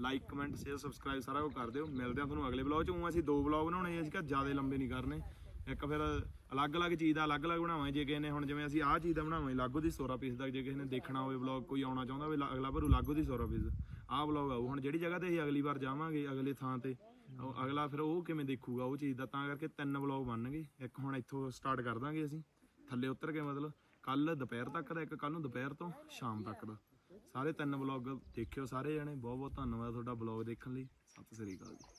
ਲਾਈਕ ਕਮੈਂਟ ਸ਼ੇਅਰ ਸਬਸਕ੍ਰਾਈਬ ਸਾਰਾ ਕੁਝ ਕਰ ਦਿਓ। ਮਿਲਦੇ ਆ ਤੁਹਾਨੂੰ ਅਗਲੇ ਬਲੌਗ ਚ। ਊਂ ਅਸੀਂ ਦੋ ਬਲੌਗ ਬਣਾਉਣੇ ਅਸੀਂ ਕਿ ਜ਼ਿਆਦਾ ਲੰਬੇ ਨਹੀਂ ਕਰਨੇ। ਇੱਕ ਫਿਰ ਅਲੱਗ-ਅਲੱਗ ਚੀਜ਼ ਦਾ ਅਲੱਗ-ਅਲੱਗ ਬਣਾਵਾਂਗੇ, ਜੇ ਕਿਸੇ ਨੇ ਹੁਣ ਜਿਵੇਂ ਅਸੀਂ ਆਹ ਚੀਜ਼ ਦਾ ਬਣਾਵਾਂਗੇ, ਲਾਗੋ ਦੀ ਸੋਰਾ ਪੀਸ ਦਾ, ਜੇ ਕਿਸੇ ਨੇ ਦੇਖਣਾ ਹੋਵੇ ਬਲੌਗ ਕੋਈ ਆਉਣਾ ਚਾਹੁੰਦਾ ਹੋਵੇ ਅਗਲਾ ਭਰੂ ਲਾਗੋ ਦੀ ਸੋਰਾ ਪੀਸ ਆਹ ਬਲੌਗ ਆਊ। ਹੁਣ ਜਿਹੜੀ ਜਗ੍ਹਾ ਤੇ ਅਸੀਂ ਅਗਲੀ ਵਾਰ ਜਾਵਾਂਗੇ, ਅਗਲੇ ਥਾਂ ਤੇ ਅਗਲਾ ਫਿਰ ਉਹ ਕਿਵੇਂ ਦੇਖੂਗਾ, ਉਹ ਚੀਜ਼ ਦਾ। ਤਾਂ ਕਰਕੇ ਤਿੰਨ ਬਲੌਗ ਬਣਨਗੇ। ਇੱਕ ਹੁਣ ਇੱਥੋਂ ਸਟਾਰਟ ਕਰ ਦਾਂਗੇ ਅਸੀਂ। ਥੱਲੇ ਉਤਰ ਕੇ ਮਤਲਬ ਕੱਲ ਦੁਪਹਿਰ ਤੱਕ ਦਾ, ਇੱਕ ਕੱਲ ਨੂੰ ਦੁਪਹਿਰ ਤੋਂ ਸ਼ਾਮ ਤੱਕ ਦਾ। ਸਾਰੇ ਤਿੰਨ ਬਲੌਗ ਦੇਖਿਓ ਸਾਰੇ ਜਣੇ। ਬਹੁਤ ਬਹੁਤ ਧੰਨਵਾਦ ਤੁਹਾਡਾ ਬਲੌਗ ਦੇਖਣ ਲਈ। ਸਤਿ ਸ੍ਰੀ ਅਕਾਲ ਜੀ।